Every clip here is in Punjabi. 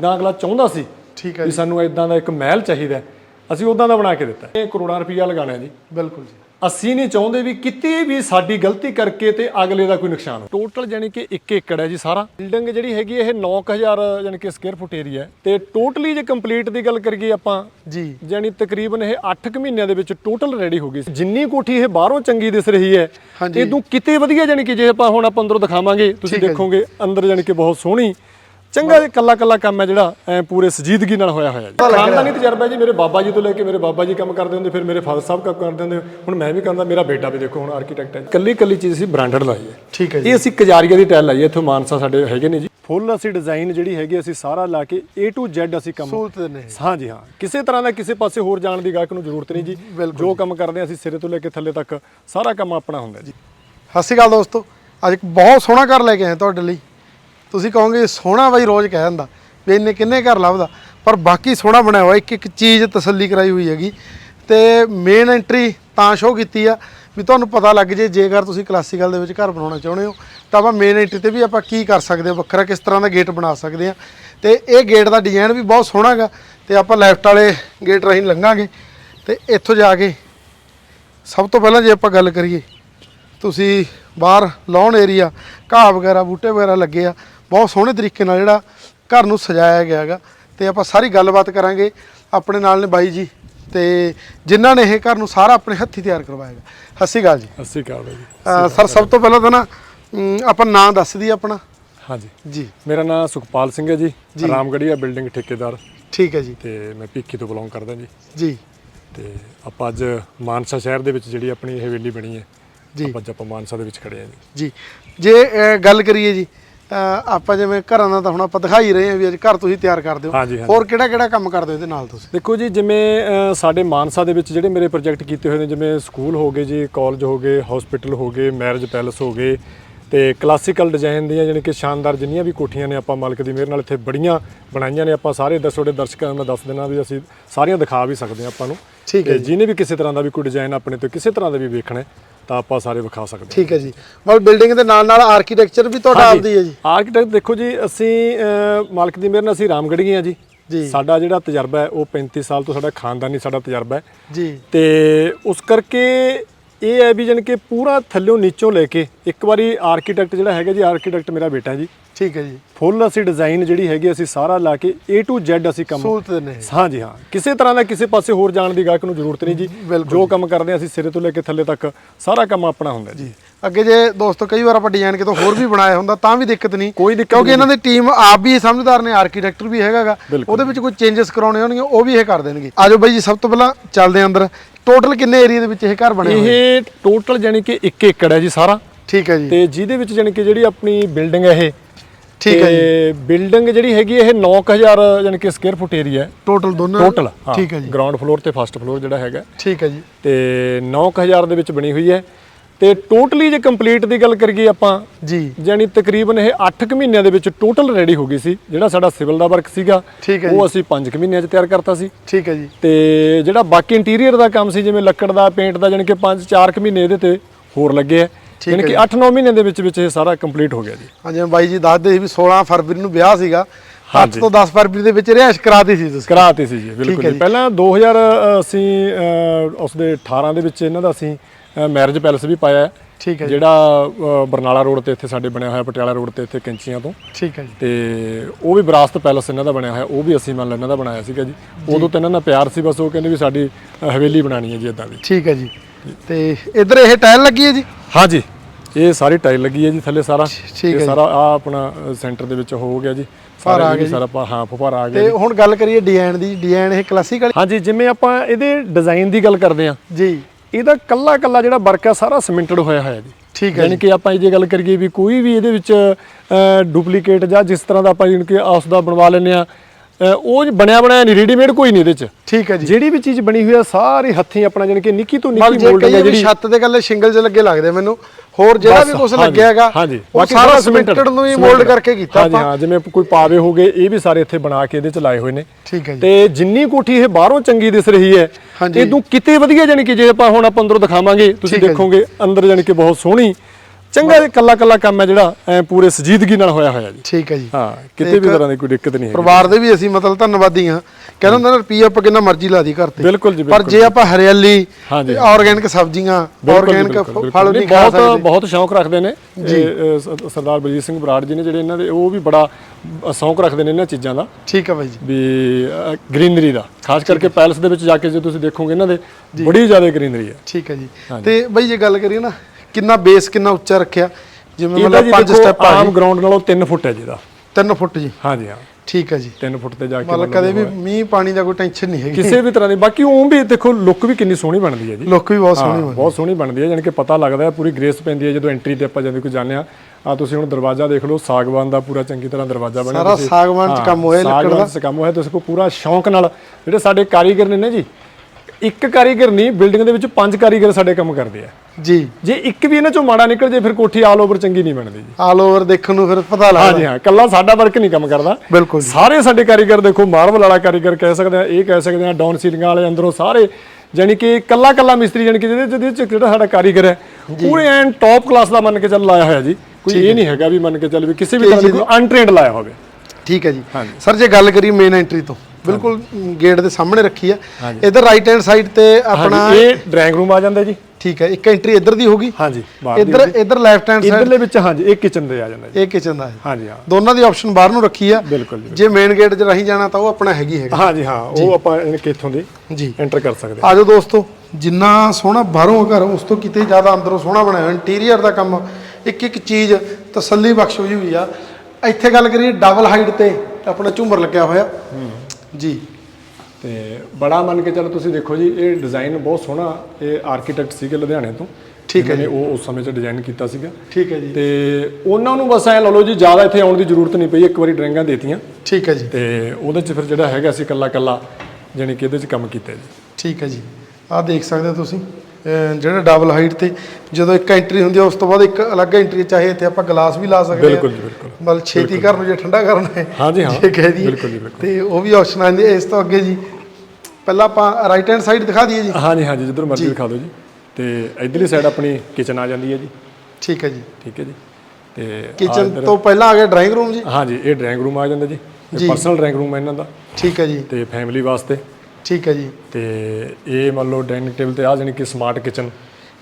ਜਿੱਦਾਂ ਅਗਲਾ ਚਾਹੁੰਦਾ ਸੀ ਠੀਕ ਹੈ ਵੀ ਸਾਨੂੰ ਇਦਾਂ ਦਾ ਇੱਕ ਮਹਿਲ ਚਾਹੀਦਾ ਹੈ, ਅਸੀਂ ਉਦਾਂ ਦਾ ਬਣਾ ਕੇ ਦਿੱਤਾ ਇਹ ਕਰੋੜਾਂ ਰੁਪਈਆ ਲਗਾਣਾ ਜੀ। ਬਿਲਕੁਲ ਜੀ। ਅਸੀਂ ਨਹੀਂ ਚਾਹੁੰਦੇ ਵੀ ਕਿਤੇ ਵੀ ਸਾਡੀ ਗਲਤੀ ਕਰਕੇ ਤੇ ਅਗਲੇ ਦਾ ਕੋਈ ਨੁਕਸਾਨ ਹੋ ਟੋਟਲ ਯਾਨੀ ਕਿ 1 ਏਕੜ ਹੈ ਜੀ ਸਾਰਾ। ਬਿਲਡਿੰਗ ਜਿਹੜੀ ਹੈਗੀ ਇਹ 9000 ਯਾਨੀ ਕਿ ਸਕੁਅਰ ਫੁੱਟ ਏਰੀਆ ਹੈ। ਤੇ ਟੋਟਲੀ ਜੇ ਕੰਪਲੀਟ ਦੀ ਗੱਲ ਕਰੀਏ ਆਪਾਂ ਜੀ। ਯਾਨੀ ਤਕਰੀਬਨ ਇਹ 8 ਕੁ ਮਹੀਨਿਆਂ ਦੇ ਵਿੱਚ ਟੋਟਲ ਰੈਡੀ ਹੋ ਗਈ ਸੀ। ਜਿੰਨੀ ਕੋਠੀ ਇਹ ਬਾਹਰੋਂ ਚੰਗੀ ਦਿਸ ਰਹੀ ਹੈ ਹਾਂਜੀ। ਇਦੋਂ ਕਿਤੇ ਵਧੀਆ ਯਾਨੀ ਕਿ ਜੇ ਆਪਾਂ ਹੁਣ ਆਪਾਂ ਅੰਦਰੋਂ ਦਿਖਾਵਾਂਗੇ ਤੁਸੀਂ ਠੀਕ ਹੈ ਜੀ। ਦੇਖੋਗੇ ਅੰਦਰ ਯਾਨੀ ਕਿ ਬਹੁਤ ਸੋਹਣੀ ਚੰਗਾ ਜਿਹਾ ਕੱਲਾ ਕੱਲਾ ਕੰਮ ਹੈ ਜਿਹੜਾ ਐ ਪੂਰੇ ਸਜੀਦਗੀ ਨਾਲ ਹੋਇਆ ਹੋਇਆ ਜੀ। ਖਾਨਦਾਨੀ ਤਜਰਬਾ ਜੀ ਮੇਰੇ ਬਾਬਾ ਜੀ ਤੋਂ ਲੈ ਕੇ ਮੇਰੇ ਬਾਬਾ ਜੀ ਕੰਮ ਕਰਦੇ ਹੁੰਦੇ ਫਿਰ ਮੇਰੇ ਫਾਦਰ ਸਾਹਿਬ ਕੰਮ ਕਰਦੇ ਹੁੰਦੇ ਹੁਣ ਮੈਂ ਵੀ ਕਰਦਾ ਮੇਰਾ ਬੇਟਾ ਵੀ ਦੇਖੋ ਹੁਣ ਆਰਕੀਟੈਕਟ ਹੈ। ਕੱਲੀ ਕੱਲੀ ਚੀਜ਼ ਅਸੀਂ ਬ੍ਰਾਂਡਡ ਲਾਈ ਹੈ। ਠੀਕ ਹੈ ਜੀ। ਇਹ ਅਸੀਂ ਕਜਾਰੀਆ ਦੀ ਟਾਇਲ ਲਾਈ ਹੈ ਇੱਥੋਂ ਮਾਨਸਾ ਸਾਡੇ ਹੈਗੇ ਨੇ ਜੀ। ਫੁੱਲ ਅਸੀਂ ਡਿਜ਼ਾਈਨ ਜਿਹੜੀ ਹੈਗੀ ਅਸੀਂ ਸਾਰਾ ਲਾ ਕੇ A to Z ਅਸੀਂ ਕੰਮ ਸਹੂਲਤ ਨੇ। ਹਾਂ ਜੀ ਹਾਂ। ਕਿਸੇ ਤਰ੍ਹਾਂ ਦਾ ਕਿਸੇ ਪਾਸੇ ਹੋਰ ਜਾਣ ਦੀ ਗਾਹਕ ਨੂੰ ਜ਼ਰੂਰਤ ਨਹੀਂ ਜੀ। ਜੋ ਕੰਮ ਕਰਦੇ ਅਸੀਂ ਸਿਰੇ ਤੋਂ ਲੈ ਕੇ ਥੱਲੇ ਤੱਕ ਸਾਰਾ ਕੰਮ ਆਪਣਾ ਹੁੰਦਾ ਜੀ। ਸਤਿ ਸ਼੍ਰੀ ਅਕਾਲ ਦੋਸਤੋ। ਅੱਜ ਇੱਕ ਬਹੁਤ ਸੋਹਣਾ ਘਰ ਲੈ ਕੇ ਆਏ ਤੁਹਾਡੇ ਲਈ। ਤੁਸੀਂ ਕਹੋਗੇ ਸੋਹਣਾ ਬਾਈ ਰੋਜ਼ ਕਹਿ ਦਿੰਦਾ ਵੀ ਇੰਨੇ ਕਿੰਨੇ ਘਰ ਲੱਭਦਾ, ਪਰ ਬਾਕੀ ਸੋਹਣਾ ਬਣਾਇਆ ਹੋਇਆ ਇੱਕ ਇੱਕ ਚੀਜ਼ ਤਸੱਲੀ ਕਰਾਈ ਹੋਈ ਹੈਗੀ। ਤੇ ਮੇਨ ਐਂਟਰੀ ਤਾਂ ਸ਼ੋਅ ਕੀਤੀ ਆ ਵੀ ਤੁਹਾਨੂੰ ਪਤਾ ਲੱਗ ਜੇ, ਜੇਕਰ ਤੁਸੀਂ ਕਲਾਸੀਕਲ ਦੇ ਵਿੱਚ ਘਰ ਬਣਾਉਣਾ ਚਾਹੁੰਦੇ ਹੋ, ਤਾਂ ਆਪਾਂ ਮੇਨ ਐਂਟਰੀ ਤੇ ਵੀ ਆਪਾਂ ਕੀ ਕਰ ਸਕਦੇ ਹਾਂ ਵੱਖਰਾ ਕਿਸ ਤਰ੍ਹਾਂ ਦਾ ਗੇਟ ਬਣਾ ਸਕਦੇ ਹਾਂ ਤੇ ਇਹ ਗੇਟ ਦਾ ਡਿਜ਼ਾਈਨ ਵੀ ਬਹੁਤ ਸੋਹਣਾ ਹੈਗਾ, ਤੇ ਆਪਾਂ ਲੈਫਟ ਵਾਲੇ ਗੇਟ ਰਾਹੀਂ ਲੰਘਾਂਗੇ। ਤੇ ਇੱਥੋਂ ਜਾ ਕੇ ਸਭ ਤੋਂ ਪਹਿਲਾਂ ਜੇ ਆਪਾਂ ਗੱਲ ਕਰੀਏ, ਤੁਸੀਂ ਬਾਹਰ ਲਾਉਣ ਏਰੀਆ ਘਾਹ ਵਗੈਰਾ, ਬੂਟੇ ਵਗੈਰਾ ਲੱਗੇ ਆ ਬਹੁਤ ਸੋਹਣੇ ਤਰੀਕੇ ਨਾਲ ਜਿਹੜਾ ਘਰ ਨੂੰ ਸਜਾਇਆ ਗਿਆ ਹੈਗਾ। ਤੇ ਆਪਾਂ ਸਾਰੀ ਗੱਲਬਾਤ ਕਰਾਂਗੇ ਆਪਣੇ ਨਾਲ ਨੇ ਬਾਈ ਜੀ। ਤੇ ਜਿਨ੍ਹਾਂ ਨੇ ਇਹ ਘਰ ਨੂੰ ਸਾਰਾ ਆਪਣੇ ਹੱਥੀਂ ਤਿਆਰ ਕਰਵਾਇਆ ਸਤਿ ਸ਼੍ਰੀ ਅਕਾਲ ਜੀ। ਅਸੀਂ ਕਰ ਜੀ। ਅਹ ਸਰ ਸਭ ਤੋਂ ਪਹਿਲਾਂ ਤਾਂ ਨਾ ਆਪਾਂ ਨਾਂ ਦੱਸ ਦਈਏ ਆਪਣਾ। ਹਾਂਜੀ। ਜੀ। ਮੇਰਾ ਨਾਮ ਸੁਖਪਾਲ ਸਿੰਘ ਹੈ ਜੀ। ਰਾਮਗੜੀਆ ਬਿਲਡਿੰਗ ਠੇਕੇਦਾਰ। ਠੀਕ ਹੈ ਜੀ। ਤੇ ਮੈਂ ਭਿੱਖੀ ਤੋਂ ਬਿਲੋਂਗ ਕਰਦਾ ਜੀ। ਜੀ। ਤੇ ਆਪਾਂ ਅੱਜ ਮਾਨਸਾ ਸ਼ਹਿਰ ਦੇ ਵਿੱਚ ਜਿਹੜੀ ਆਪਣੀ ਇਹ ਹਵੇਲੀ ਬਣੀ ਹੈ ਜੀ। ਆਪਾਂ ਅੱਜ ਆਪਾਂ ਮਾਨਸਾ ਦੇ ਵਿੱਚ ਖੜੇ ਹਾਂ ਜੀ। ਜੀ। ਜੇ ਗੱਲ ਕਰੀਏ ਜੀ ਆਪਾਂ ਜਿਵੇਂ ਘਰਾਂ ਦਾ ਤਾਂ ਹੁਣ ਆਪਾਂ ਦਿਖਾਈ ਰਹੇ ਹਾਂ ਵੀ ਅੱਜ ਘਰ ਤੁਸੀਂ ਤਿਆਰ ਕਰਦੇ ਹੋ। ਹੋਰ ਕਿਹੜਾ ਕਿਹੜਾ ਕੰਮ ਕਰਦੇ ਹੋ ਇਹਦੇ ਨਾਲ ਤੁਸੀਂ? ਦੇਖੋ ਜੀ ਜਿਵੇਂ ਸਾਡੇ ਮਾਨਸਾ ਦੇ ਵਿੱਚ ਜਿਹੜੇ ਮੇਰੇ ਪ੍ਰੋਜੈਕਟ ਕੀਤੇ ਹੋਏ ਨੇ ਜਿਵੇਂ ਸਕੂਲ ਹੋ ਗਏ ਜੀ ਕਾਲਜ ਹੋ ਗਏ ਹਸਪੀਟਲ ਹੋ ਗਏ ਮੈਰਿਜ ਪੈਲਸ ਹੋ ਗਏ ਤੇ ਕਲਾਸੀਕਲ ਡਿਜ਼ਾਈਨ ਦੀਆਂ ਯਾਨੀ ਕਿ ਸ਼ਾਨਦਾਰ ਜਿੰਨੀਆਂ ਵੀ ਕੋਠੀਆਂ ਨੇ ਆਪਾਂ ਮਾਲਕ ਦੀ ਮਿਹਰ ਨਾਲ ਇੱਥੇ ਬੜੀਆਂ ਬਣਾਈਆਂ ਨੇ। ਆਪਾਂ ਸਾਰੇ ਦਸੋੜੇ ਦਰਸ਼ਕਾਂ ਨੂੰ ਮੈਂ ਦੱਸ ਦੇਣਾ ਵੀ ਅਸੀਂ ਸਾਰੀਆਂ ਦਿਖਾ ਵੀ ਸਕਦੇ ਹਾਂ ਆਪਾਂ ਨੂੰ। ਠੀਕ ਹੈ ਜਿਹਨੇ ਵੀ ਕਿਸੇ ਤਰ੍ਹਾਂ ਦਾ ਵੀ ਕੋਈ ਡਿਜ਼ਾਈਨ ਆਪਣੇ ਤੋਂ ਕਿਸੇ ਤਰ੍ਹਾਂ ਦਾ ਵੀ ਵੇਖਣਾ ਹੈ, ਤਾਂ ਆਪਾਂ ਸਾਰੇ ਵਿਖਾ ਸਕਦੇ ਹਾਂ। ਠੀਕ ਹੈ ਜੀ। ਮਤਲਬ ਬਿਲਡਿੰਗ ਦੇ ਨਾਲ ਨਾਲ ਆਰਕੀਟੈਕਚਰ ਵੀ ਤੁਹਾਡਾ ਆਪਦੀ ਹੈ ਜੀ। ਆਰਕੀਟੈਕਟ ਦੇਖੋ ਜੀ ਅਸੀਂ ਮਾਲਕ ਦੀ ਮਿਹਰ ਨਾਲ ਅਸੀਂ ਰਾਮਗੜ੍ਹੀ ਹਾਂ ਜੀ। ਜੀ। ਸਾਡਾ ਜਿਹੜਾ ਤਜਰਬਾ ਹੈ ਉਹ 35 ਸਾਲ ਤੋਂ ਸਾਡਾ ਖਾਨਦਾਨੀ ਸਾਡਾ ਤਜਰਬਾ ਹੈ। ਜੀ। ਤੇ ਉਸ ਕਰਕੇ ਇਹ ਹੈ ਵੀ ਜਾਣੀ ਕਿ ਪੂਰਾ ਥੱਲਿਓਂ ਨੀਚੋਂ ਲੈ ਕੇ ਇੱਕ ਵਾਰੀ ਆਰਕੀਟੈਕਟ ਜਿਹੜਾ ਹੈਗਾ ਜੀ ਆਰਕੀਟੈਕਟ ਮੇਰਾ ਬੇਟਾ ਜੀ। ਠੀਕ ਹੈ ਜੀ। ਫੁੱਲ ਅਸੀਂ ਡਿਜ਼ਾਈਨ ਜਿਹੜੀ ਹੈਗੀ ਅਸੀਂ ਸਾਰਾ ਲਾ ਕੇ A to Z ਅਸੀਂ ਕੰਮ ਸਹੂਲਤ ਨੇ ਹਾਂ। ਜੀ ਹਾਂ। ਕਿਸੇ ਤਰ੍ਹਾਂ ਦਾ ਕਿਸੇ ਪਾਸੇ ਹੋਰ ਜਾਣ ਦੀ ਗਾਹਕ ਨੂੰ ਜ਼ਰੂਰਤ ਨਹੀਂ ਜੀ। ਜੋ ਕੰਮ ਕਰਦੇ ਅਸੀਂ ਸਿਰੇ ਤੋਂ ਲੈ ਕੇ ਥੱਲੇ ਤੱਕ ਸਾਰਾ ਕੰਮ ਆਪਣਾ ਹੁੰਦਾ ਜੀ। ਅੱਗੇ ਜੇ ਦੋਸਤੋ ਕਈ ਵਾਰ ਆਪਾਂ ਡਿਜ਼ਾਈਨ ਕਿਤੋਂ ਹੋਰ ਵੀ ਬਣਾਇਆ ਹੁੰਦਾ ਤਾਂ ਵੀ ਦਿੱਕਤ ਨਹੀਂ। ਕੋਈ ਦਿੱਕਤ ਕਿਉਂਕਿ ਇਹਨਾਂ ਦੀ ਟੀਮ ਆਪ ਵੀ ਸਮਝਦਾਰ ਨੇ ਆਰਕੀਟੈਕਟਰ ਵੀ ਹੈਗਾਗਾ। ਉਹਦੇ ਵਿੱਚ ਕੋਈ ਚੇਂਜਸ ਕਰਾਉਣੇ ਹੋਣਗੇ ਉਹ ਵੀ ਇਹ ਕਰ ਦੇਣਗੇ। ਆਜੋ ਬਾਈ ਜੀ ਸਭ ਤੋਂ ਪਹਿਲਾਂ ਚੱਲਦੇ ਅੰਦਰ। ਟੋਟਲ ਕਿੰਨੇ ਏਰੀਆ ਦੇ ਵਿੱਚ ਇਹ ਘਰ ਬਣਿਆ ਹੋਇਆ ਇਹ ਟੋਟਲ ਜਾਣੀ ਕਿ 1 ਏਕੜ ਹੈ ਜੀ ਸਾਰਾ। ਠੀਕ ਹੈ ਜੀ। ਤੇ ਜਿਹਦੇ ਵਿੱਚ ਜਾਣੀ ਕਿ ਜਿਹੜੀ ਆਪਣੀ ਬਿਲਡਿੰਗ ਹੈ ਇਹ ਠੀਕ ਹੈ ਤੇ ਬਿਲਡਿੰਗ ਜਿਹੜੀ ਹੈਗੀ ਇਹ 9000 ਜਾਣੀ ਕਿ ਸਕੁਅਰ ਫੁੱਟ ਏਰੀਆ ਹੈ। ਟੋਟਲ ਦੋਨੋਂ ਟੋਟਲ ਠੀਕ ਹੈ ਜੀ। ਗਰਾਊਂਡ ਫਲੋਰ ਤੇ ਫਸਟ ਫਲੋਰ ਜਿਹੜਾ ਹੈਗਾ। ਠੀਕ ਹੈ ਜੀ। ਤੇ 9000 ਦੇ ਵਿੱਚ ਬਣੀ ਹੋਈ ਹੈ। ਤੇ ਟੋਟਲੀ ਜੇ ਕੰਪਲੀਟ ਦੀ ਗੱਲ ਕਰੀਏ ਆਪਾਂ ਜੀ। ਜਾਨੀ ਤਕਰੀਬਨ ਇਹ 8 ਕੁ ਮਹੀਨਿਆਂ ਦੇ ਵਿੱਚ ਟੋਟਲ ਰੈਡੀ ਹੋ ਗਈ ਸੀ ਜਿਹੜਾ ਸਾਡਾ ਸਿਵਲ ਦਾ ਵਰਕ ਸੀਗਾ ਉਹ ਅਸੀਂ 5 ਕੁ ਮਹੀਨਿਆਂ 'ਚ ਤਿਆਰ ਕਰਤਾ ਸੀ। ਠੀਕ ਹੈ ਜੀ। ਤੇ ਜਿਹੜਾ ਬਾਕੀ ਇੰਟੀਰੀਅਰ ਦਾ ਕੰਮ ਸੀ ਜਿਵੇਂ ਲੱਕੜ ਦਾ ਪੇਂਟ ਦਾ ਜਾਨੀ ਕਿ 5-4 ਕੁ ਮਹੀਨੇ ਇਹਦੇ ਤੇ ਹੋਰ ਲੱਗੇ ਆ। ਜਾਨੀ ਕਿ 8-9 ਮਹੀਨਿਆਂ ਦੇ ਵਿੱਚ ਵਿੱਚ ਇਹ ਸਾਰਾ ਕੰਪਲੀਟ ਹੋ ਗਿਆ ਜੀ। ਹਾਂ ਜਿਵੇਂ ਬਾਈ ਜੀ ਦੱਸਦੇ ਸੀ ਵੀ 16 ਫਰਵਰੀ ਨੂੰ ਵਿਆਹ ਸੀਗਾ 8 ਹਾਂਜੀ। ਤੋਂ 10 ਫਰਵਰੀ ਦੇ ਵਿੱਚ ਰਿਹਾਇਸ਼ ਕਰਾਤੀ ਸੀ ਤੁਸੀਂ। ਕਰਾਤੇ ਸੀ ਜੀ ਬਿਲਕੁਲ। ਪਹਿਲਾਂ 2000 ਅਸੀਂ ਉਸ ਦੇ 18 ਦੇ ਵਿੱਚ ਇਹਨਾਂ ਦਾ ਅਸੀਂ ਮੈਰਿਜ ਪੈਲਸ ਵੀ ਪਾਇਆ ਹੈ। ਠੀਕ ਹੈ ਜੀ। ਜਿਹੜਾ ਬਰਨਾਲਾ ਰੋਡ ਤੇ ਇੱਥੇ ਸਾਡੇ ਬਣਿਆ ਹੋਇਆ ਪਟਿਆਲਾ ਰੋਡ ਤੇ ਇੱਥੇ ਕੈਂਚੀਆਂ ਤੋਂ। ਠੀਕ ਹੈ ਜੀ। ਤੇ ਉਹ ਵੀ ਵਿਰਾਸਤ ਪੈਲਸ ਇਹਨਾਂ ਦਾ ਬਣਿਆ ਹੋਇਆ ਉਹ ਵੀ ਅਸੀਂ ਮੰਨ ਲਓ ਇਹਨਾਂ ਦਾ ਬਣਾਇਆ ਸੀਗਾ ਜੀ। ਉਦੋਂ ਤਾਂ ਇਹਨਾਂ ਨਾਲ ਪਿਆਰ ਸੀ ਬਸ ਉਹ ਕਹਿੰਦੇ ਵੀ ਸਾਡੀ ਹਵੇਲੀ ਬਣਾਣੀ ਹੈ ਜੀ ਇਦਾਂ ਦੀ। ਠੀਕ ਹੈ ਜੀ। ਤੇ ਇੱਧਰ ਇਹ ਟਾਇਲ ਲੱਗੀ ਹੈ ਜੀ? ਹਾਂਜੀ ਇਹ ਸਾਰੀ ਟਾਈਲ ਲੱਗੀ ਹੈ ਜੀ ਥੱਲੇ ਸਾਰਾ। ਠੀਕ ਹੈ ਇਹ ਜੀ। ਸਾਰਾ ਆ ਆਪਣਾ ਸੈਂਟਰ ਦੇ ਵਿੱਚ ਹੋ ਗਿਆ ਜੀ। ਫੁਹਾਰਾ ਸਾਰਾ ਆ ਇਹ ਗਿਆ ਜੀ। ਸਾਰਾ ਹਾਂ ਫੁਹਾਰਾ ਆ ਗਿਆ ਤੇ ਜੀ। ਹੁਣ ਗੱਲ ਕਰੀਏ ਡਿਜ਼ਾਈਨ ਦੀ ਡਿਜ਼ਾਈਨ ਇਹ ਕਲਾਸੀਕਲ ਹਾਂਜੀ ਜਿਵੇਂ ਆਪਾਂ ਇਹਦੇ ਡਿਜ਼ਾਈਨ ਦੀ ਗੱਲ ਕਰਦੇ ਆ ਜੀ। ਇਹਦਾ ਕੱਲਾ ਕੱਲਾ ਜਿਹੜਾ ਵਰਕ ਆ ਸਾਰਾ ਸਿਮੈਂਟਡ ਹੋਇਆ ਹੋਇਆ ਜੀ। ਠੀਕ ਹੈ ਯਾਨੀ ਕਿ ਆਪਾਂ ਇਹ ਜੇ ਗੱਲ ਕਰੀਏ ਵੀ ਕੋਈ ਵੀ ਇਹਦੇ ਵਿੱਚ ਡੁਪਲੀਕੇਟ ਜਾਂ ਜਿਸ ਤਰ੍ਹਾਂ ਦਾ ਆਪਾਂ ਯਾਨੀ ਕਿ ਉਸ ਦਾ ਬਣਵਾ ਲੈਂਦੇ ਆ ਉਹ ਬਣਿਆ ਬਣਾਇਆ ਨਹੀਂ ਰੈਡੀਮੇਡ ਕੋਈ ਨਹੀਂ ਇਹਦੇ ਚ ਠੀਕ ਹੈ ਜੀ ਜਿਹੜੀ ਵੀ ਚੀਜ਼ ਬਣੀ ਹੋਈ ਆ ਸਾਰੀ ਹੱਥੀਂ ਆਪਣਾ ਯਾਨੀ ਕਿ ਨਿੱਕੀ ਤੋਂ ਨਿੱਕੀ ਜੇ ਮੋਲਡਿੰਗ ਹੈ ਜਿਹੜੀ ਛੱਤ ਦੇ ਗੱਲੇ ਸ਼ਿੰਗਲ 'ਚ ਲੱਗੇ ਲੱਗਦੇ ਮੈਨੂੰ ਹੋਰ ਜਿਹੜਾ ਵੀ ਕੁਝ ਲੱਗਿਆ ਹੈਗਾ ਹਾਂਜੀ ਉਹ ਬਾਕੀ ਸਾਰਾ ਸਿਮੈਂਟਡ ਨੂੰ ਹੀ। ਮੋਲਡ ਕਰਕੇ ਕੀਤਾ ਆਪਾਂ ਹਾਂ ਜਿਵੇਂ ਕੋਈ ਪਾਵੇ ਹੋ ਗਏ ਇਹ ਵੀ ਸਾਰੇ ਇੱਥੇ ਬਣਾ ਕੇ ਇਹਦੇ ਚ ਲਾਏ ਹੋਏ ਨੇ ਠੀਕ ਹੈ ਜੀ ਤੇ ਜਿੰਨੀ ਕੋਠੀ ਇਹ ਬਾਹਰੋਂ ਚੰਗੀ ਦਿਸ ਰਹੀ ਹੈ। ਇਦੋਂ ਕਿਤੇ ਵਧੀਆ ਜਾਨੀ ਕਿ ਜੇ ਆਪਾਂ ਹੁਣ ਆਪਾਂ ਅੰਦਰੋਂ ਦਿਖਾਵਾਂਗੇ ਤੁਸੀਂ ਜੀ। ਦੇਖੋਗੇ ਅੰਦਰ ਜਾਨੀ ਕਿ ਬਹੁਤ ਸੋਹਣੀ ਚੰਗਾ ਜਿਹਾ ਕੱਲਾ ਕੱਲਾ ਕੰਮ ਹੈ ਜਿਹੜਾ ਐ ਪੂਰੇ ਸਜੀਦਗੀ ਨਾਲ ਹੋਇਆ ਹੋਇਆ ਜੀ। ਠੀਕ ਹੈ ਜੀ। ਹਾਂ ਕਿਤੇ ਵੀ ਤਰ੍ਹਾਂ ਦੀ ਕੋਈ ਦਿੱਕਤ ਨਹੀਂ ਹੈ ਪਰਿਵਾਰ ਦੇ ਵੀ ਅਸੀਂ ਮਤਲਬ ਧੰਨਵਾਦੀ ਹਾਂ। ਕਹਿੰਦੇ ਹੁੰਦੇ ਨੇ ਰੁਪਈਆ ਆਪਾਂ ਕਿੰਨਾ ਮਰਜ਼ੀ ਲਾ ਦੀ ਘਰ ਤੇ। ਬਿਲਕੁਲ ਜੀ ਪਰ ਜੇ ਆਪਾਂ ਹਰਿਆਲੀ ਹਾਂਜੀ। ਆਰਗੈਨਿਕ ਸਬਜ਼ੀਆਂ ਆਰਗੈਨਿਕ। ਫਲ ਨਹੀਂ, ਖਾ ਬਹੁਤ ਸਕਦੇ। ਬਹੁਤ ਸ਼ੌਂਕ ਰੱਖਦੇ ਨੇ ਸਰਦਾਰ ਬਲਜੀਤ ਸਿੰਘ ਬਰਾੜ ਜੀ ਨੇ ਜਿਹੜੇ ਇਹਨਾਂ ਦੇ ਉਹ ਵੀ ਬੜਾ ਸ਼ੌਂਕ ਰੱਖਦੇ ਨੇ ਇਹਨਾਂ ਚੀਜ਼ਾਂ ਦਾ। ਠੀਕ ਹੈ ਬਾਈ ਜੀ। ਵੀ ਗ੍ਰੀਨਰੀ ਦਾ। ਖਾਸ ਕਰਕੇ ਪੈਲਸ ਦੇ ਵਿੱਚ ਜਾ ਕੇ ਜੇ ਤੁਸੀਂ ਦੇਖੋਗੇ ਇਹਨਾਂ ਦੇ ਬੜੀ ਜ਼ਿਆਦਾ ਗ੍ਰੀਨਰੀ ਹੈ। ਠੀਕ ਹੈ ਜੀ। ਤੇ ਬਾਈ ਜੇ ਗੱਲ ਕਰੀਏ ਨਾ ਕਿੰਨਾ ਬੇਸ ਕਿੰਨਾ ਉੱਚਾ ਰੱਖਿਆ? ਜਿਵੇਂ ਮਤਲਬ ਪੰਜ ਸਟੈਪ ਆ ਆਮ ਗਰਾਊਂਡ ਨਾਲੋਂ 3 ਫੁੱਟ ਹੈ ਜਿਹਦਾ। 3 ਫੁੱਟ ਜੀ। ਹਾਂਜੀ ਹਾਂ। ਠੀਕ ਹੈ ਜੀ। 3 ਫੁੱਟ ਤੇ ਜਾ ਕੇ ਮਤਲਬ ਕਦੇ ਵੀ ਮੀਂਹ ਪਾਣੀ ਦਾ ਕੋਈ ਟੈਨਸ਼ਨ ਨਹੀਂ ਹੈਗੀ। ਕਿਸੇ ਵੀ ਤਰ੍ਹਾਂ ਦੀ ਬਾਕੀ ਉਹ ਵੀ ਦੇਖੋ ਲੁੱਕ ਵੀ ਕਿੰਨੀ ਸੋਹਣੀ ਬਣਦੀ ਹੈ ਜੀ। ਲੁੱਕ ਵੀ ਬਹੁਤ ਸੋਹਣੀ ਬਣੀ ਬਹੁਤ ਸੋਹਣੀ ਬਣਦੀ ਹੈ ਯਾਨੀ ਕਿ ਪਤਾ ਲੱਗਦਾ ਹੈ ਪੂਰੀ ਗ੍ਰੇਸ ਪੈਂਦੀ ਹੈ ਜਦੋਂ ਐਂਟਰੀ ਤੇ ਆਪਾਂ ਜਦੋਂ ਕੋਈ ਜਾਂਦੇ ਆ ਆ ਤੁਸੀਂ ਹੁਣ ਦਰਵਾਜ਼ਾ ਦੇਖ ਲਓ ਸਾਗਵਾਨ ਦਾ ਪੂਰਾ ਚੰਗੀ ਤਰ੍ਹਾਂ ਦਰਵਾਜ਼ਾ ਬਣਿਆ ਸਾਰਾ ਸਾਗਵਾਨ ਚ ਕੰਮ ਹੋਇਆ ਲੱਕੜ ਸਾਗਵਾਨ ਦਾ ਚ ਕੰਮ ਹੋਇਆ ਤੁਸੀਂ ਕੋ ਪੂਰਾ ਸ਼ੌਂਕ ਨਾਲ। ਜਿਹੜੇ ਸਾਡੇ ਕਾਰੀਗਰ ਨੇ ਨਾ ਜੀ ਇੱਕ ਕਾਰੀਗਰ ਨਹੀਂ ਬਿਲਡਿੰਗ ਦੇ ਵਿੱਚ ਪੰਜ ਕਾਰੀਗਰ ਸਾਡੇ ਕੰਮ ਕਰਦੇ ਆ। ਜੀ। ਜੇ ਇੱਕ ਵੀ ਇਹਨਾਂ ਚੋਂ ਮਾੜਾ ਨਿਕਲ ਜੇ ਫਿਰ ਕੋਠੀ ਆਲ ਓਵਰ ਚੰਗੀ ਨਹੀਂ ਬਣਦੀ ਜੀ। ਆਲ ਓਵਰ ਦੇਖਣ ਨੂੰ ਫਿਰ ਪਤਾ ਲੱਗਦਾ। ਹਾਂਜੀ ਹਾਂ ਕੱਲਾ ਸਾਡਾ ਵਰਕ ਨਹੀਂ ਕੰਮ ਕਰਦਾ। ਬਿਲਕੁਲ ਸਾਰੇ ਸਾਡੇ ਕਾਰੀਗਰ ਦੇਖੋ ਮਾਰਬਲ ਵਾਲਾ ਕਾਰੀਗਰ ਕਹਿ ਸਕਦੇ ਆ ਇਹ ਕਹਿ ਸਕਦੇ ਆ ਡਾਊਨ ਸੀਲਿੰਗਾਂ ਵਾਲੇ ਅੰਦਰੋਂ ਸਾਰੇ। ਜਾਨੀ ਕਿ ਕੱਲਾ ਕੱਲਾ ਮਿਸਤਰੀ ਜਾਨੀ ਕਿ ਜਿਹਦੇ ਜਿਹਦੇ ਚ ਜਿਹੜਾ ਸਾਡਾ ਕਾਰੀਗਰ ਹੈ ਪੂਰੇ ਐਨ ਟੌਪ ਕਲਾਸ ਦਾ ਮੰਨ ਕੇ ਚੱਲ ਲਾਇਆ ਹੋਇਆ ਜੀ। ਕੋਈ ਇਹ ਨਹੀਂ ਹੈਗਾ ਵੀ ਮੰਨ ਕੇ ਚੱਲ ਵੀ ਕਿਸੇ ਵੀ ਤਰ੍ਹਾਂ ਦੀ ਕੋਈ ਅਨਟ੍ਰੇਨਡ ਲਾਇਆ ਹੋਵੇ। ਠੀਕ ਹੈ ਜੀ। ਸਰ ਜੇ ਗੱਲ ਕਰੀਏ ਮੇਨ ਐਂਟਰੀ ਤੋਂ ਬਿਲਕੁਲ ਗੇਟ ਦੇ ਸਾਹਮਣੇ ਰੱਖੀ ਆ। ਇਧਰ ਰਾਈਟ ਹੈਂਡ ਸਾਈਡ ਤੇ ਆਪਣਾ ਇਹ ਡਰਾਇੰਗ ਰੂਮ ਆ ਜਾਂਦਾ ਜੀ। ਠੀਕ ਹੈ ਇੱਕ ਐਂਟਰੀ ਇੱਧਰ ਦੀ ਹੋਗੀ ਹਾਂਜੀ ਇੱਧਰ ਇੱਧਰ ਲੈਫਟ ਹੈਂਡ ਸਾਈਡ ਇਧਰਲੇ ਵਿੱਚ ਹਾਂਜੀ ਇਹ ਕਿਚਨ ਦੇ ਆ ਜਾਂਦਾ ਜੀ। ਇਹ ਕਿਚਨ ਦਾ ਹੈ। ਹਾਂਜੀ ਹਾਂ। ਦੋਨਾਂ ਦੀ ਆਪਸ਼ਨ ਬਾਹਰ ਨੂੰ ਰੱਖੀ ਆ। ਬਿਲਕੁਲ ਜੀ। ਜੇ ਮੇਨ ਗੇਟ 'ਚ ਰਹੀ ਜਾਣਾ ਤਾਂ ਉਹ ਆਪਣਾ ਹੈਗੀ ਹੈਗਾ। ਹਾਂਜੀ ਹਾਂ ਉਹ ਆਪਾਂ ਇਹਨੇ ਕਿ ਇੱਥੋਂ ਦੀ ਜੀ। ਐਂਟਰ ਕਰ ਸਕਦੇ ਆਜੋ ਦੋਸਤੋ ਜਿੰਨਾ ਸੋਹਣਾ ਬਾਹਰੋਂ ਘਰ ਉਸ ਤੋਂ ਕਿਤੇ ਜ਼ਿਆਦਾ ਅੰਦਰੋਂ ਸੋਹਣਾ ਬਣਾਇਆ ਹੋਇਆ। ਇੰਟੀਰੀਅਰ ਦਾ ਕੰਮ ਇੱਕ ਇੱਕ ਚੀਜ਼ ਤਸੱਲੀ ਬਖਸ਼ ਹੋਈ ਹੋਈ ਆ। ਇੱਥੇ ਗੱਲ ਕਰੀਏ ਡਬਲ ਹਾਈਟ ਤੇ ਆਪਣਾ ਝੂਮਰ ਲੱਗਿਆ ਹੋਇਆ। ਜੀ। ਤੇ ਬੜਾ ਮੰਨ ਕੇ ਚੱਲੋ ਤੁਸੀਂ ਦੇਖੋ ਜੀ ਇਹ ਡਿਜ਼ਾਈਨ ਬਹੁਤ ਸੋਹਣਾ ਇਹ ਆਰਕੀਟੈਕਟ ਸੀਗੇ ਲੁਧਿਆਣੇ ਤੋਂ। ਠੀਕ ਹੈ ਨੇ ਉਹ ਉਸ ਸਮੇਂ 'ਚ ਡਿਜ਼ਾਈਨ ਕੀਤਾ ਸੀਗਾ। ਠੀਕ ਹੈ ਜੀ। ਤੇ ਉਹਨਾਂ ਨੂੰ ਬਸ ਐ ਲਾ ਲਓ ਜੀ ਜ਼ਿਆਦਾ ਇੱਥੇ ਆਉਣ ਦੀ ਜ਼ਰੂਰਤ ਨਹੀਂ ਪਈ ਇੱਕ ਵਾਰੀ ਡਰਾਇੰਗਾਂ ਦੇਤੀਆਂ। ਠੀਕ ਹੈ ਜੀ। ਤੇ ਉਹਦੇ 'ਚ ਫਿਰ ਜਿਹੜਾ ਹੈਗਾ ਸੀ ਕੱਲਾ ਕੱਲਾ ਜਾਣੀ ਕਿ ਇਹਦੇ 'ਚ ਕੰਮ ਕੀਤਾ ਜੀ। ਠੀਕ ਹੈ ਜੀ। ਆਹ ਦੇਖ ਸਕਦੇ ਹੋ ਤੁਸੀਂ। ਜਿਹੜਾ ਡਬਲ ਹਾਈਟ ਤੇ ਜਦੋਂ ਇੱਕ ਐਂਟਰੀ ਹੁੰਦੀ ਹੈ ਉਸ ਤੋਂ ਬਾਅਦ ਇੱਕ ਅਲੱਗ ਐਂਟਰੀ ਚਾਹੇ ਇੱਥੇ ਆਪਾਂ ਗਲਾਸ ਵੀ ਲਾ ਸਕਦੇ ਹਾਂ ਬਿਲਕੁਲ ਮਤਲਬ ਛੇਤੀ ਘਰ ਨੂੰ ਜੇ ਠੰਡਾ ਕਰਨਾ ਹੈ ਹਾਂਜੀ ਹਾਂ। ਜੇ ਕਹਿ ਦਈਏ। ਤੇ ਉਹ ਵੀ ਆਪਸ਼ਨ ਆਉਂਦੀ ਹੈ ਇਸ ਤੋਂ ਅੱਗੇ ਜੀ। ਪਹਿਲਾਂ ਆਪਾਂ ਰਾਈਟ ਹੈਂਡ ਸਾਈਡ ਦਿਖਾ ਦਈਏ ਜੀ। ਹਾਂਜੀ ਹਾਂਜੀ ਜਿੱਧਰ ਮਰਜ਼ੀ ਦਿਖਾ ਦਿਓ ਜੀ। ਤੇ ਇਧਰਲੀ ਸਾਈਡ ਆਪਣੀ ਕਿਚਨ ਆ ਜਾਂਦੀ ਹੈ ਜੀ। ਠੀਕ ਹੈ ਜੀ। ਠੀਕ ਹੈ ਜੀ। ਤੇ ਕਿਚਨ ਤੋਂ ਪਹਿਲਾਂ ਆ ਗਿਆ ਡਰਾਇੰਗ ਰੂਮ ਜੀ। ਹਾਂਜੀ ਇਹ ਡਰਾਇੰਗ ਰੂਮ ਆ ਜਾਂਦਾ ਜੀ। ਪਰਸਨਲ ਡਰਾਇੰਗ ਰੂਮ ਹੈ ਇਹਨਾਂ ਦਾ। ਠੀਕ ਹੈ ਜੀ। ਤੇ ਫੈਮਿਲੀ ਵਾਸਤੇ। ਠੀਕ ਹੈ ਜੀ। ਤੇ ਇਹ ਮੰਨ ਲਓ ਡਾਈਨਿੰਗ ਟੇਬਲ ਤੇ ਆ ਜਾਣੀ ਕਿ ਸਮਾਰਟ ਕਿਚਨ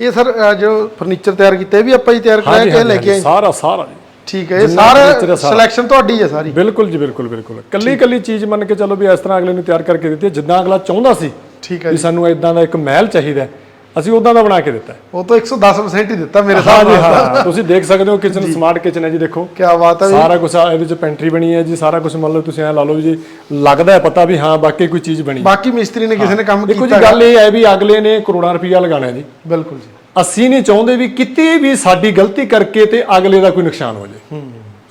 ਇਹ ਸਰ ਜੋ ਫਰਨੀਚਰ ਤਿਆਰ ਕੀਤਾ ਇਹ ਵੀ ਆਪਾਂ ਹੀ ਤਿਆਰ ਕਰਾਇਆ ਕਿ ਇਹ ਲੈ ਕੇ ਆਏ? ਸਾਰਾ ਸਾਰਾ ਜੀ। ਠੀਕ ਹੈ ਇਹ ਜਿੰਨਾ furniture ਹੈ ਸਾਰਾ। ਸਿਲੈਕਸ਼ਨ ਤੁਹਾਡੀ ਹੈ ਸਾਰੀ। ਬਿਲਕੁਲ ਜੀ ਬਿਲਕੁਲ ਬਿਲਕੁਲ। ਕੱਲੀ ਕੱਲੀ ਚੀਜ਼ ਮੰਨ ਕੇ ਚੱਲੋ ਵੀ ਇਸ ਤਰ੍ਹਾਂ ਅਗਲੇ ਨੂੰ ਤਿਆਰ ਕਰਕੇ ਦਿੱਤੀ ਹੈ, ਜਿੱਦਾਂ ਅਗਲਾ ਚਾਹੁੰਦਾ ਸੀ ਠੀਕ ਹੈ ਵੀ ਜੀ ਸਾਨੂੰ ਇਦਾਂ ਦਾ ਇੱਕ ਮਹਿਲ ਚਾਹੀਦਾ ਹੈ, ਅਸੀਂ ਉਦਾਂ ਦਾ ਬਣਾ ਕੇ ਦਿੱਤਾ। ਉਹ ਤਾਂ 110% ਹੀ ਦਿੱਤਾ ਮੇਰੇ ਹਿਸਾਬ ਨਾਲ। ਹਾਂ ਤੁਸੀਂ ਦੇਖ ਸਕਦੇ ਹੋ ਕਿਚਨ ਸਮਾਰਟ ਕਿਚਨ ਹੈ ਜੀ ਦੇਖੋ। ਕੀ ਬਾਤ ਹੈ ਸਾਰਾ ਕੁਝ ਇਹਦੇ ਵਿੱਚ ਪੈਂਟਰੀ ਬਣੀ ਹੈ ਜੀ ਸਾਰਾ ਕੁਝ ਮੰਨ ਲਓ ਤੁਸੀਂ ਐ ਲਾ ਲਓ ਜੀ ਲੱਗਦਾ ਹੈ ਪਤਾ ਵੀ ਹਾਂ ਬਾਕੀ ਕੋਈ ਚੀਜ਼ ਬਣੀ। ਬਾਕੀ ਮਿਸਤਰੀ ਨੇ ਕਿਸੇ ਨੇ ਕੰਮ ਦੇਖੋ ਕੀਤਾ ਜੀ ਗੱਲ ਇਹ ਹੈ ਵੀ ਅਗਲੇ ਨੇ ਕਰੋੜਾਂ ਰੁਪਈਆ ਲਗਾਉਣਾ ਹੈ ਜੀ। ਬਿਲਕੁਲ ਜੀ। ਅਸੀਂ ਨਹੀਂ ਚਾਹੁੰਦੇ ਵੀ ਕਿਤੇ ਵੀ ਸਾਡੀ ਗਲਤੀ ਕਰਕੇ ਤੇ ਅਗਲੇ ਦਾ ਕੋਈ ਨੁਕਸਾਨ ਹੋ ਜਾਏ।